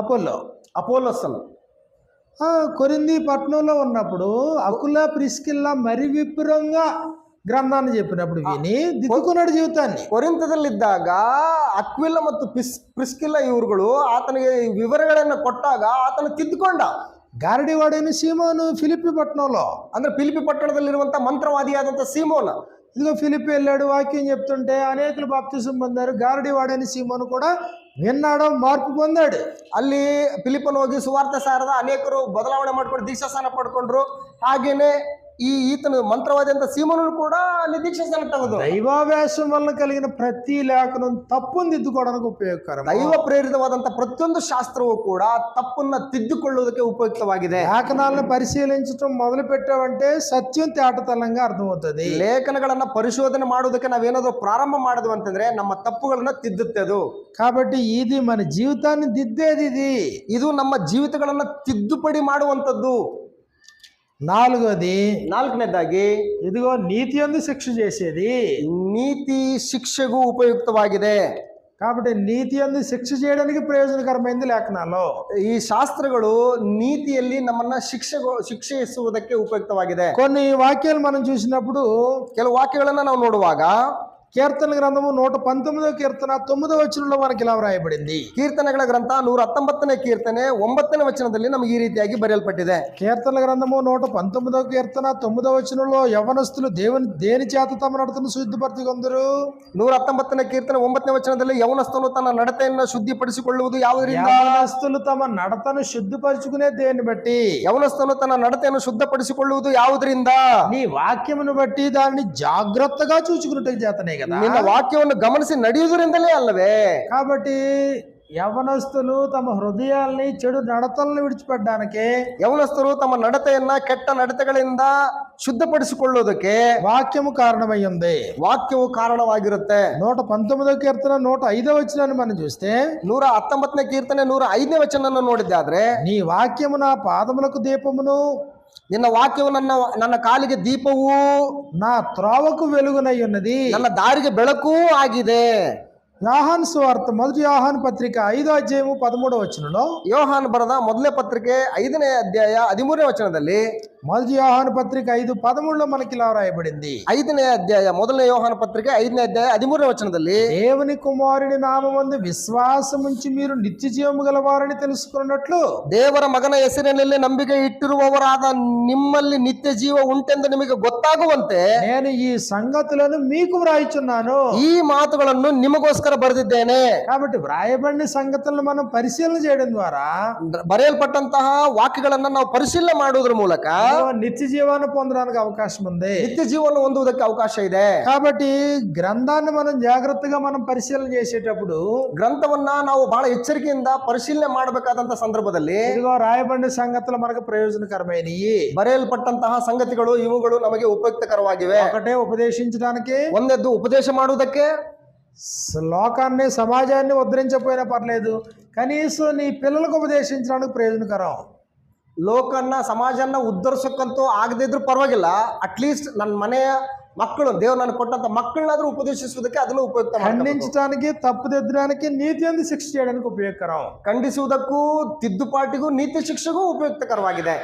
[SPEAKER 1] అపోలో అపోలోసలు కొరింది పట్టణంలో ఉన్నప్పుడు అకుల ప్రిస్కిల్లా మరి విపురంగా గ్రంథాన్ని చెప్పినప్పుడు విని ದಿಕ್ಕೊನಾಡು ಜೀವಿತಾನ್ನಿ
[SPEAKER 2] ಕೊರಿಂತದಲ್ಲಿದ್ದಾಗ ಅಕ್ವಿಲ್ಲ ಮತ್ತು ಪಿಸ್ ಪ್ರಿಸ್ಕಿಲ್ಲ ಇವ್ರುಗಳು ಆತನಿಗೆ ವಿವರಗಳನ್ನು ಕೊಟ್ಟಾಗ ಆತನು ತಿದ್ದುಕೊಂಡ
[SPEAKER 1] ಗಾರಡಿವಾಡೇನು ಸೀಮೋನು ಫಿಲಿಪಿ ಪಟ್ಟಣಲ್ಲೋ
[SPEAKER 2] ಅಂದ್ರೆ ಫಿಲಿಪಿ ಪಟ್ಟಣದಲ್ಲಿರುವಂಥ ಮಂತ್ರವಾದಿಯಾದಂಥ ಸೀಮೋನ
[SPEAKER 1] ఇదిగో ఫిలిప్ వెళ్ళాడు వాక్యం చెప్తుంటే అనేకులు బాప్తిజం పొందారు గారడివాడని సీమను కూడా విన్నాడు మార్పు పొందాడు
[SPEAKER 2] అల్లి ಫಿಲಿಪಲ್ಲಿ ಹೋಗಿ ಸುವಾರ್ಥ అనేకరు బదలవడం ಬದಲಾವಣೆ దీక్షస్థానం ದೀಕ್ಷಾಸ್ಥಾನ ಪಡ್ಕೊಂಡ್ರು ಈ ಈತನ ಮಂತ್ರವಾದಂತ ಸೀಮನ ಕೂಡ
[SPEAKER 1] ನಿರೀಕ್ಷಿಸಲಕ್ಕಿನ ಪ್ರತಿ ಲೇಖಕರ
[SPEAKER 2] ದೈವ ಪ್ರೇರಿತವಾದಂತ ಪ್ರತಿಯೊಂದು ಶಾಸ್ತ್ರವೂ ಕೂಡ ತಪ್ಪನ್ನ ತಿದ್ದುಕೊಳ್ಳುವುದಕ್ಕೆ ಉಪಯುಕ್ತವಾಗಿದೆ
[SPEAKER 1] ಲೇಖನ ಪರಿಶೀಲಿಸ್ಟ ಮೊದಲು ಪೆಟ್ಟವಂತೆ ಸತ್ಯಂತೆ ಆಟ ತಲ್ಲಂಗ ಅರ್ಥ ಹೋಗ್ತದೆ
[SPEAKER 2] ಲೇಖನಗಳನ್ನ ಪರಿಶೋಧನೆ ಮಾಡುವುದಕ್ಕೆ ನಾವೇನಾದ್ರೂ ಪ್ರಾರಂಭ ಮಾಡುದು ಅಂತಂದ್ರೆ ನಮ್ಮ ತಪ್ಪುಗಳನ್ನ ತಿದ್ದುತ್ತೆ ಅದು
[SPEAKER 1] ಕಾಬಟ್ಟಿ ಇದಿ ಮನೆ ಜೀವಿತ
[SPEAKER 2] ಇದು ನಮ್ಮ ಜೀವಿತಗಳನ್ನ ತಿದ್ದುಪಡಿ ಮಾಡುವಂತದ್ದು
[SPEAKER 1] ನಾಲ್ಗದಿ
[SPEAKER 2] ನಾಲ್ಕನೇದಾಗಿ
[SPEAKER 1] ಇದು ನೀತಿಯೊಂದು ಶಿಕ್ಷೆ ಜೇಸದಿ
[SPEAKER 2] ನೀತಿ ಶಿಕ್ಷೆಗೂ ಉಪಯುಕ್ತವಾಗಿದೆ
[SPEAKER 1] ಕಾಬಟ್ಟಿ ನೀತಿಯೊಂದು ಶಿಕ್ಷೆ ಪ್ರಯೋಜನಕರನ್ನು
[SPEAKER 2] ಈ ಶಾಸ್ತ್ರಗಳು ನೀತಿಯಲ್ಲಿ ನಮ್ಮನ್ನ ಶಿಕ್ಷೆ ಶಿಕ್ಷಿಸುವುದಕ್ಕೆ ಉಪಯುಕ್ತವಾಗಿದೆ
[SPEAKER 1] ಕೊನೆಯ ವಾಕ್ಯ ಚೂಸಿನ
[SPEAKER 2] ಕೆಲವು ವಾಕ್ಯಗಳನ್ನ ನಾವು ನೋಡುವಾಗ
[SPEAKER 1] ಕೀರ್ತನ ಗ್ರಂಥವು ನೂಟ ಪಂತೊಂಬ ಕೀರ್ತನ ತೊಂಬೋ ವಚನಲ್ಲ ಮನಗೆ ಲವರಾಯಬಡಿ
[SPEAKER 2] ಕೀರ್ತನೆಗಳ ಗ್ರಂಥ ನೂರ ಹತ್ತೊಂಬತ್ತನೇ ಕೀರ್ತನೆ ಒಂಬತ್ತನೇ ವಚನದಲ್ಲಿ ನಮಗೆ ಈ ರೀತಿಯಾಗಿ ಬರೆಯಲ್ಪಟ್ಟಿದೆ
[SPEAKER 1] ಕೀರ್ತನ ಗ್ರಂಥವು ನೂಟ ಪಂತ ಕೀರ್ತನ ತೊಂಬದೋ ವಚನಲ್ಲ ಯವನಸ್ಥಲು ದೇವನ್ ದೇನಿ ಜಾತ ತಮ್ಮ ನಡತನು ಶುದ್ಧಪರೂರ
[SPEAKER 2] ಹತ್ತೊಂಬತ್ತನೇ ಕೀರ್ತನೆ ಒಂಬತ್ತನೇ ವಚನದಲ್ಲಿ ಯವನಸ್ತನು ತನ್ನ ನಡತೆಯನ್ನು ಶುದ್ಧಿ ಪಡಿಸಿಕೊಳ್ಳುವುದು ಯಾವ
[SPEAKER 1] ತಮ್ಮ ನಡತನು ಶುದ್ಧ ಪರಸ್ಕೊ ದೇ ಬಟ್ಟಿ
[SPEAKER 2] ತನ್ನ ನಡತೆಯನ್ನು ಶುದ್ಧಪಡಿಸಿಕೊಳ್ಳುವುದು ಯಾವುದರಿಂದ
[SPEAKER 1] ಈ ವಾಕ್ಯವನ್ನು ಬಟ್ಟಿ ದಾ ಜಾತನೆ ನಿನ್ನ
[SPEAKER 2] ವಾಕ್ಯವನ್ನು ಗಮನಿಸಿ ನಡೆಯುವುದರಿಂದಲೇ ಅಲ್ಲವೇ
[SPEAKER 1] ಕಾಬಟ್ಟಿ ಯವನಸ್ಥರು ತಮ್ಮ ಹೃದಯಲ್ಲಿ ಚೆಡು ನಡತಲ್ಲಿ ಬಿಡ
[SPEAKER 2] ಯವನಸ್ಥರು ತಮ್ಮ ನಡತೆಯನ್ನ ಕೆಟ್ಟ ನಡತೆಗಳಿಂದ ಶುದ್ಧಪಡಿಸಿಕೊಳ್ಳುವುದಕ್ಕೆ
[SPEAKER 1] ವಾಕ್ಯಮು ಕಾರಣವೈಂದೇ
[SPEAKER 2] ವಾಕ್ಯವು ಕಾರಣವಾಗಿರುತ್ತೆ
[SPEAKER 1] ನೋಟ ಪಂತೊಂಬ ಕೀರ್ತನ ನೋಟ ಐದೇ ವಚನ ಜೋಸ್ತೆ
[SPEAKER 2] ನೂರ ಹತ್ತೊಂಬತ್ತನೇ ಕೀರ್ತನೆ ನೂರ ಐದನೇ ನೋಡಿದ್ದಾದ್ರೆ
[SPEAKER 1] ಈ ವಾಕ್ಯಮನ ಪಾದಮನಕು ದೀಪಮನು
[SPEAKER 2] ನಿನ್ನ ವಾಕ್ಯವು ನನ್ನ ನನ್ನ ಕಾಲಿಗೆ ದೀಪವು
[SPEAKER 1] ನಾ ತ್ರಾವಕ್ಕೂ ವೆಲುಗು ನನ್ನ
[SPEAKER 2] ದಾರಿಗೆ ಬೆಳಕು ಆಗಿದೆ
[SPEAKER 1] ಯಾಹಾನ್ ಸ್ವಾರ್ಥ ಮೊದಲು ಯೋಹಾನ್ ಪತ್ರಿಕೆ ಐದು ಅಧ್ಯಾಯವು ಪದಮೂರು ವಚನನು
[SPEAKER 2] ಯೋಹಾನ್ ಬರದ ಮೊದಲೇ ಪತ್ರಿಕೆ ಐದನೇ ಅಧ್ಯಾಯ ಹದಿಮೂರನೇ ವಚನದಲ್ಲಿ
[SPEAKER 1] మొదటి యోహాను పత్రిక ఐదు పదమೂಳು మనకి ఇలా రాయబడింది
[SPEAKER 2] ಐದನೇ ಅಧ್ಯಾಯ ಮೊದಲನೇ ಯೋಹಾನ ಪತ್ರಿಕೆ ಐದನೇ ಅಧ್ಯಾಯ ಹದಿಮೂರನೇ ವಚನದಲ್ಲಿ
[SPEAKER 1] దేవుని కుమారుని నామమందు విశ్వాసముంచి మీరు నిత్య జీవము గలవారని తెలుసుకున్నట్లు
[SPEAKER 2] ದೇವರ ಮಗನ ಹೆಸರಿನಲ್ಲಿ ನಂಬಿಕೆ ಇಟ್ಟಿರುವವರಾದ ನಿಮ್ಮಲ್ಲಿ ನಿತ್ಯ ಜೀವ ಉಂಟೆಂದು ನಿಮಗೆ ಗೊತ್ತಾಗುವಂತೆ
[SPEAKER 1] నేను ఈ సంగతులను మీకు వ్రాయిచున్నాను
[SPEAKER 2] ಈ ಮಾತುಗಳನ್ನು ನಿಮಗೋಸ್ಕರ ಬರೆದಿದ್ದೇನೆ
[SPEAKER 1] కాబట్టి వ్రాయబడిన సంగతులను మనం పరిశీలన చేయడం ద్వారా
[SPEAKER 2] ಬರೆಯಲ್ಪಟ್ಟಂತಹ ವಾಕ್ಯಗಳನ್ನ ನಾವು ಪರಿಶೀಲನೆ ಮಾಡುವುದರ ಮೂಲಕ
[SPEAKER 1] ನಿತ್ಯ ಜೀವನ ಅವಕಾಶ ಮುಂದೆ
[SPEAKER 2] ನಿತ್ಯ ಜೀವನ ಹೊಂದುವುದಕ್ಕೆ ಅವಕಾಶ ಇದೆ
[SPEAKER 1] ಕಾಬಟ್ಟಿ ಗ್ರಂಥಾನ್ನ ಮನ ಜಾಗೃತಿಗೆ ಮನ ಪರಿಶೀಲನೆ
[SPEAKER 2] ಗ್ರಂಥವನ್ನ ನಾವು ಬಹಳ ಎಚ್ಚರಿಕೆಯಿಂದ ಪರಿಶೀಲನೆ ಮಾಡಬೇಕಾದಂತ ಸಂದರ್ಭದಲ್ಲಿ
[SPEAKER 1] ರಾಯಬಂಡಿ ಸಂಗತಿಯ ಮನಕ ಪ್ರಯೋಜನಕರಮೇನಿ
[SPEAKER 2] ಬರೆಯಲ್ಪಟ್ಟಂತಹ ಸಂಗತಿಗಳು ಇವುಗಳು ನಮಗೆ ಉಪಯುಕ್ತಕರವಾಗಿವೆ ಉಪದೇಶ ಉಪದೇಶ ಮಾಡುವುದಕ್ಕೆ
[SPEAKER 1] ಶ್ಲೋಕಾನ್ನ ಸಮಾಜ ಉದ್ಧಂಚನೆ ಪರ್ಲೇದು
[SPEAKER 2] ಕನಿ ನೀ ಪಿಲ್ ಉಪದೇಶ ಪ್ರಯೋಜನಕರ ಲೋಕನ್ನ ಸಮಾಜನ ಆಗದೇ ಆಗದಿದ್ರು ಪರವಾಗಿಲ್ಲ ಅಟ್ಲೀಸ್ಟ್ ನನ್ನ ಮನೆಯ ಮಕ್ಕಳು ದೇವ್ರು ನಾನು ಕೊಟ್ಟಂತ ಮಕ್ಕಳನ್ನಾದ್ರೂ ಉಪದೇಶಿಸುವುದಕ್ಕೆ ಅದನ್ನು ಉಪಯುಕ್ತ
[SPEAKER 1] ಖಂಡಿಸడానికి ತಪ್ಪದಿದ್ದಾನಕ್ಕೆ ನೀತಿಯೊಂದು ಶಿಕ್ಷೆ చేయడానికి ಉಪಯೋಗಕರ
[SPEAKER 2] ಖಂಡಿಸುವುದಕ್ಕೂ ತಿದ್ದುಪಾಟಿಗೂ ನೀತಿ ಶಿಕ್ಷೆಗೂ ಉಪಯುಕ್ತಕರವಾಗಿದೆ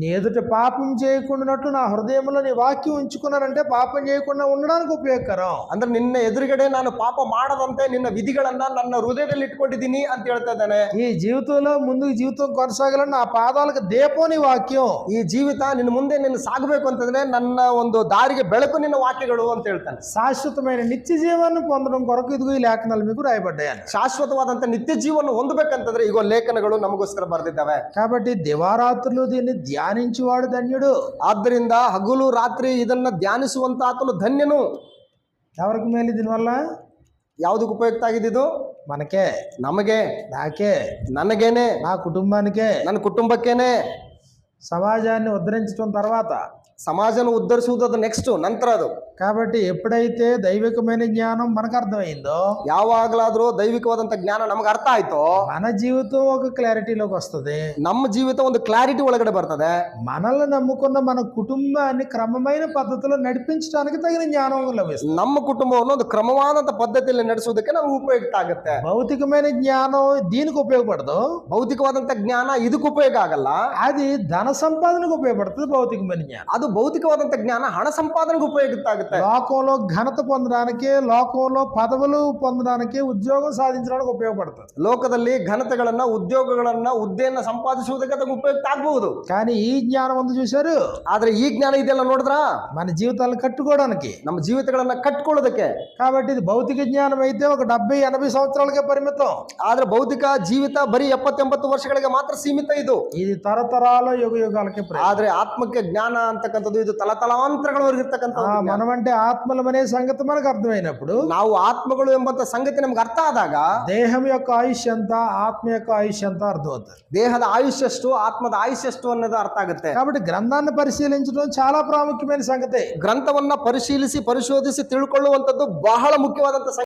[SPEAKER 1] నీ ಪಾಪಂ పాపం చేయకుండానట్టు నా హృదయంలో నీ వాక్యం ఉంచుకున్నారంటే పాపం చేయకుండా ఉండడానికి ಉಪಯೋಗಕರಂ
[SPEAKER 2] ಅಂದ್ರೆ ನಿನ್ನ ಎದುರುಗಡೆ ನಾನು ಪಾಪ ಮಾಡದಂತೆ ನಿನ್ನ ವಿಧಿಗಳನ್ನ ನನ್ನ ಹೃದಯದಲ್ಲಿ ಇಟ್ಕೊಂಡಿದ್ದೀನಿ ಅಂತ ಹೇಳ್ತಾ ಇದ್ದಾನೆ
[SPEAKER 1] ಈ ಜೀವಿತದಲ್ಲಿ ಮುಂದಿಗೆ ಜೀವಿతం ಕೊನಸಾಗಲನ್ನ ಆ ಪಾದಾలకు ದೀಪೋನಿ ವಾಕ್ಯಂ
[SPEAKER 2] ಈ ಜೀವಿತ ನಿನ್ನ ಮುಂದೆ ನಿನ್ನ ಸಾಗಬೇಕು ಅಂತಂದ್ರೆ ನನ್ನ ಒಂದು ದಾರಿಗೆ ಬೆಳಕು ನಿನ್ನ ವಾಕ್ಯಗಳು ಅಂತ ಹೇಳ್ತಾನೆ
[SPEAKER 1] ಶಾಶ್ವತమైన ನಿತ್ಯ ಜೀವನ ಪೊಂದడం ಕೊರಕು ಇದು ಈ ಲೇಖನಲ್ಲಿ మీకు రాయబడ్డాయని
[SPEAKER 2] శాశ్వతవాదంత నిత్య జీవన ಹೊಂದಬೇಕಂತಂದ್ರೆ ಈಗ ಲೇಖನಗಳು ನಮಗೋಸ್ಕರ ಬರೆದಿದ್ದಾವೆ
[SPEAKER 1] కాబట్టి ದಿವಾರಾತ್రులు దీన్ని ధ్యానించువాడు ధన్యుడు
[SPEAKER 2] ಆದ್ದರಿಂದ ಹಗಲು ರಾತ್ರಿ ಇದನ್ನು ಧ್ಯಾನಿಸುವಂತ ಧನ್ಯನು
[SPEAKER 1] ఎవరికి మేలు
[SPEAKER 2] ಯಾವುದಕ್ಕೆ ಉಪಯುಕ್ತ ಆಗಿದೆ ಇದು ನಮಗೆ ನಾಕೆ ನನಗೇನೆ
[SPEAKER 1] నా కుటుంబానికే
[SPEAKER 2] ನನ್ನ ಕುಟುಂಬಕ್ಕೇನೆ
[SPEAKER 1] సమాజాన్ని ఉద్ధరించడం తర్వాత
[SPEAKER 2] ಸಮಾಜನ ಉದ್ದರಿಸುವುದು ಅದು ನೆಕ್ಸ್ಟ್ ನಂತರ
[SPEAKER 1] ಎಪ್ಪಡೈತೆ ದೈವಿಕ ಮನೆ ಜ್ಞಾನ ಅರ್ಥ ಅಯ್ಯೋ
[SPEAKER 2] ಯಾವಾಗ್ಲಾದ್ರೂ ದೈವಿಕವಾದ ಜ್ಞಾನ ನಮ್ಗೆ ಅರ್ಥ ಆಯ್ತೋ ಕ್ಲಾರಿಟಿ ನಮ್ಮ ಒಂದು ಕ್ಲಾರಿಟಿ ಒಳಗಡೆ ಬರ್ತದೆ
[SPEAKER 1] ಮನಲ್ ನಮ್ಮ ಮನ ಕುಟುಂಬ ತಗಿನ ಜ್ಞಾನ ಲಭ್ಯ
[SPEAKER 2] ನಮ್ಮ ಕುಟುಂಬವನ್ನು ಒಂದು ಕ್ರಮವಾದಂತ ಪದ್ಧತಿಯಲ್ಲಿ ನಡೆಸೋದಕ್ಕೆ ನಮ್ಗೆ ಉಪಯುಕ್ತ ಆಗುತ್ತೆ
[SPEAKER 1] ಭೌತಿಕ ಮನೆ ಜ್ಞಾನ ದೀನಿ ಉಪಯೋಗ ಪಡದು ಭೌತಿಕವಾದಂತ ಜ್ಞಾನ
[SPEAKER 2] ಇದನ ಸಂಪಾದನೆ ಉಪಯೋಗ ಪಡ್ತದೆ ಮೇಲೆ ಜ್ಞಾನ ಅದು ಭೌತಿಕವಾದಂತ ಜ್ಞಾನ ಹಣ ಸಂಪಾದನೆಗೆ ಉಪಯೋಗ ಆಗುತ್ತೆ
[SPEAKER 1] ಲೋಕ ಘನತೆ ಘನ ಲೋಕೋಲೋ ಪದವಲು ಲೋ ಉದ್ಯೋಗ ಸಾಧಿಸಿದ ಉಪಯೋಗ ಪಡ್ತದೆ
[SPEAKER 2] ಲೋಕದಲ್ಲಿ ಘನತೆಗಳನ್ನ ಉದ್ಯೋಗಗಳನ್ನ ಹುದ್ದೆಯನ್ನ ಸಂಪಾದಿಸುವುದಕ್ಕೆ ಅದಕ್ಕೆ ಉಪಯುಕ್ತ ಆಗಬಹುದು
[SPEAKER 1] ಈ ಜ್ಞಾನ ಒಂದು ಚೂಸರು
[SPEAKER 2] ಆದ್ರೆ ಈ ಜ್ಞಾನ ಇದೆಲ್ಲ ನೋಡಿದ್ರ
[SPEAKER 1] ಮನ ಜೀವಿತ ಕಟ್ಟಕೊಡಕ್ಕೆ
[SPEAKER 2] ನಮ್ಮ ಜೀವಿತಗಳನ್ನ
[SPEAKER 1] ಕಾಬಟ್ಟಿ ಇದು ಭೌತಿಕ ಜ್ಞಾನವೈತೆ ಒಂದು ಡಬ್ಬೈ ಎನಬ ಸಂವತ್ಸರಗಳಿಗೆ ಪರಿಮಿತ
[SPEAKER 2] ಆದ್ರೆ ಭೌತಿಕ ಜೀವಿತ ಬರೀ ಎಪ್ಪತ್ತೆಂಬತ್ತು ವರ್ಷಗಳಿಗೆ ಮಾತ್ರ ಸೀಮಿತ ಇದು
[SPEAKER 1] ಇದು ತರತರಾಲ ಯೋಗ ಯುಗಾಲಕ್ಕೆ
[SPEAKER 2] ಆದ್ರೆ ಆತ್ಮಕ್ಕೆ ಜ್ಞಾನ ಅಂತಕ್ಕಂಥ ಇರ್ತಕ್ಕಂಥದ್ದು ಇದು ತಲತಲಾಂತರಗಳವರೆಗೆ ಇರ್ತಕ್ಕಂಥ
[SPEAKER 1] ಮನವಂಟೆ ಆತ್ಮಲ ಸಂಗತಿ ಮನಗೆ ಅರ್ಥమైనప్పుడు
[SPEAKER 2] ನಾವು ಆತ್ಮಗಳು ಎಂಬಂತ ಸಂಗತಿ ನಮ್ಗೆ ಅರ್ಥ ಆದಾಗ
[SPEAKER 1] ದೇಹಂ ಯೊಕ್ಕ ಆಯುಷ್ಯ ಅಂತ ಆತ್ಮ ಯೊಕ್ಕ ಆಯುಷ್ಯ ಅಂತ ಅರ್ಥ అవుతుంది
[SPEAKER 2] ದೇಹದ ಆಯುಷ್ಯಷ್ಟು ಆತ್ಮದ ಆಯುಷ್ಯಷ್ಟು ಅನ್ನೋದು ಅರ್ಥ ಆಗುತ್ತೆ
[SPEAKER 1] కాబట్టి గ్రంథాన్ని పరిశీలించడం చాలా ప్రాముఖ్యమైన సంగతి
[SPEAKER 2] గ్రంథవನ್ನ పరిశీలిసి పరిశోధిసి ತಿಳ್ಕೊಳ್ಳುವಂತದ್ದು ಬಹಳ ಮುಖ್ಯವಾದಂತ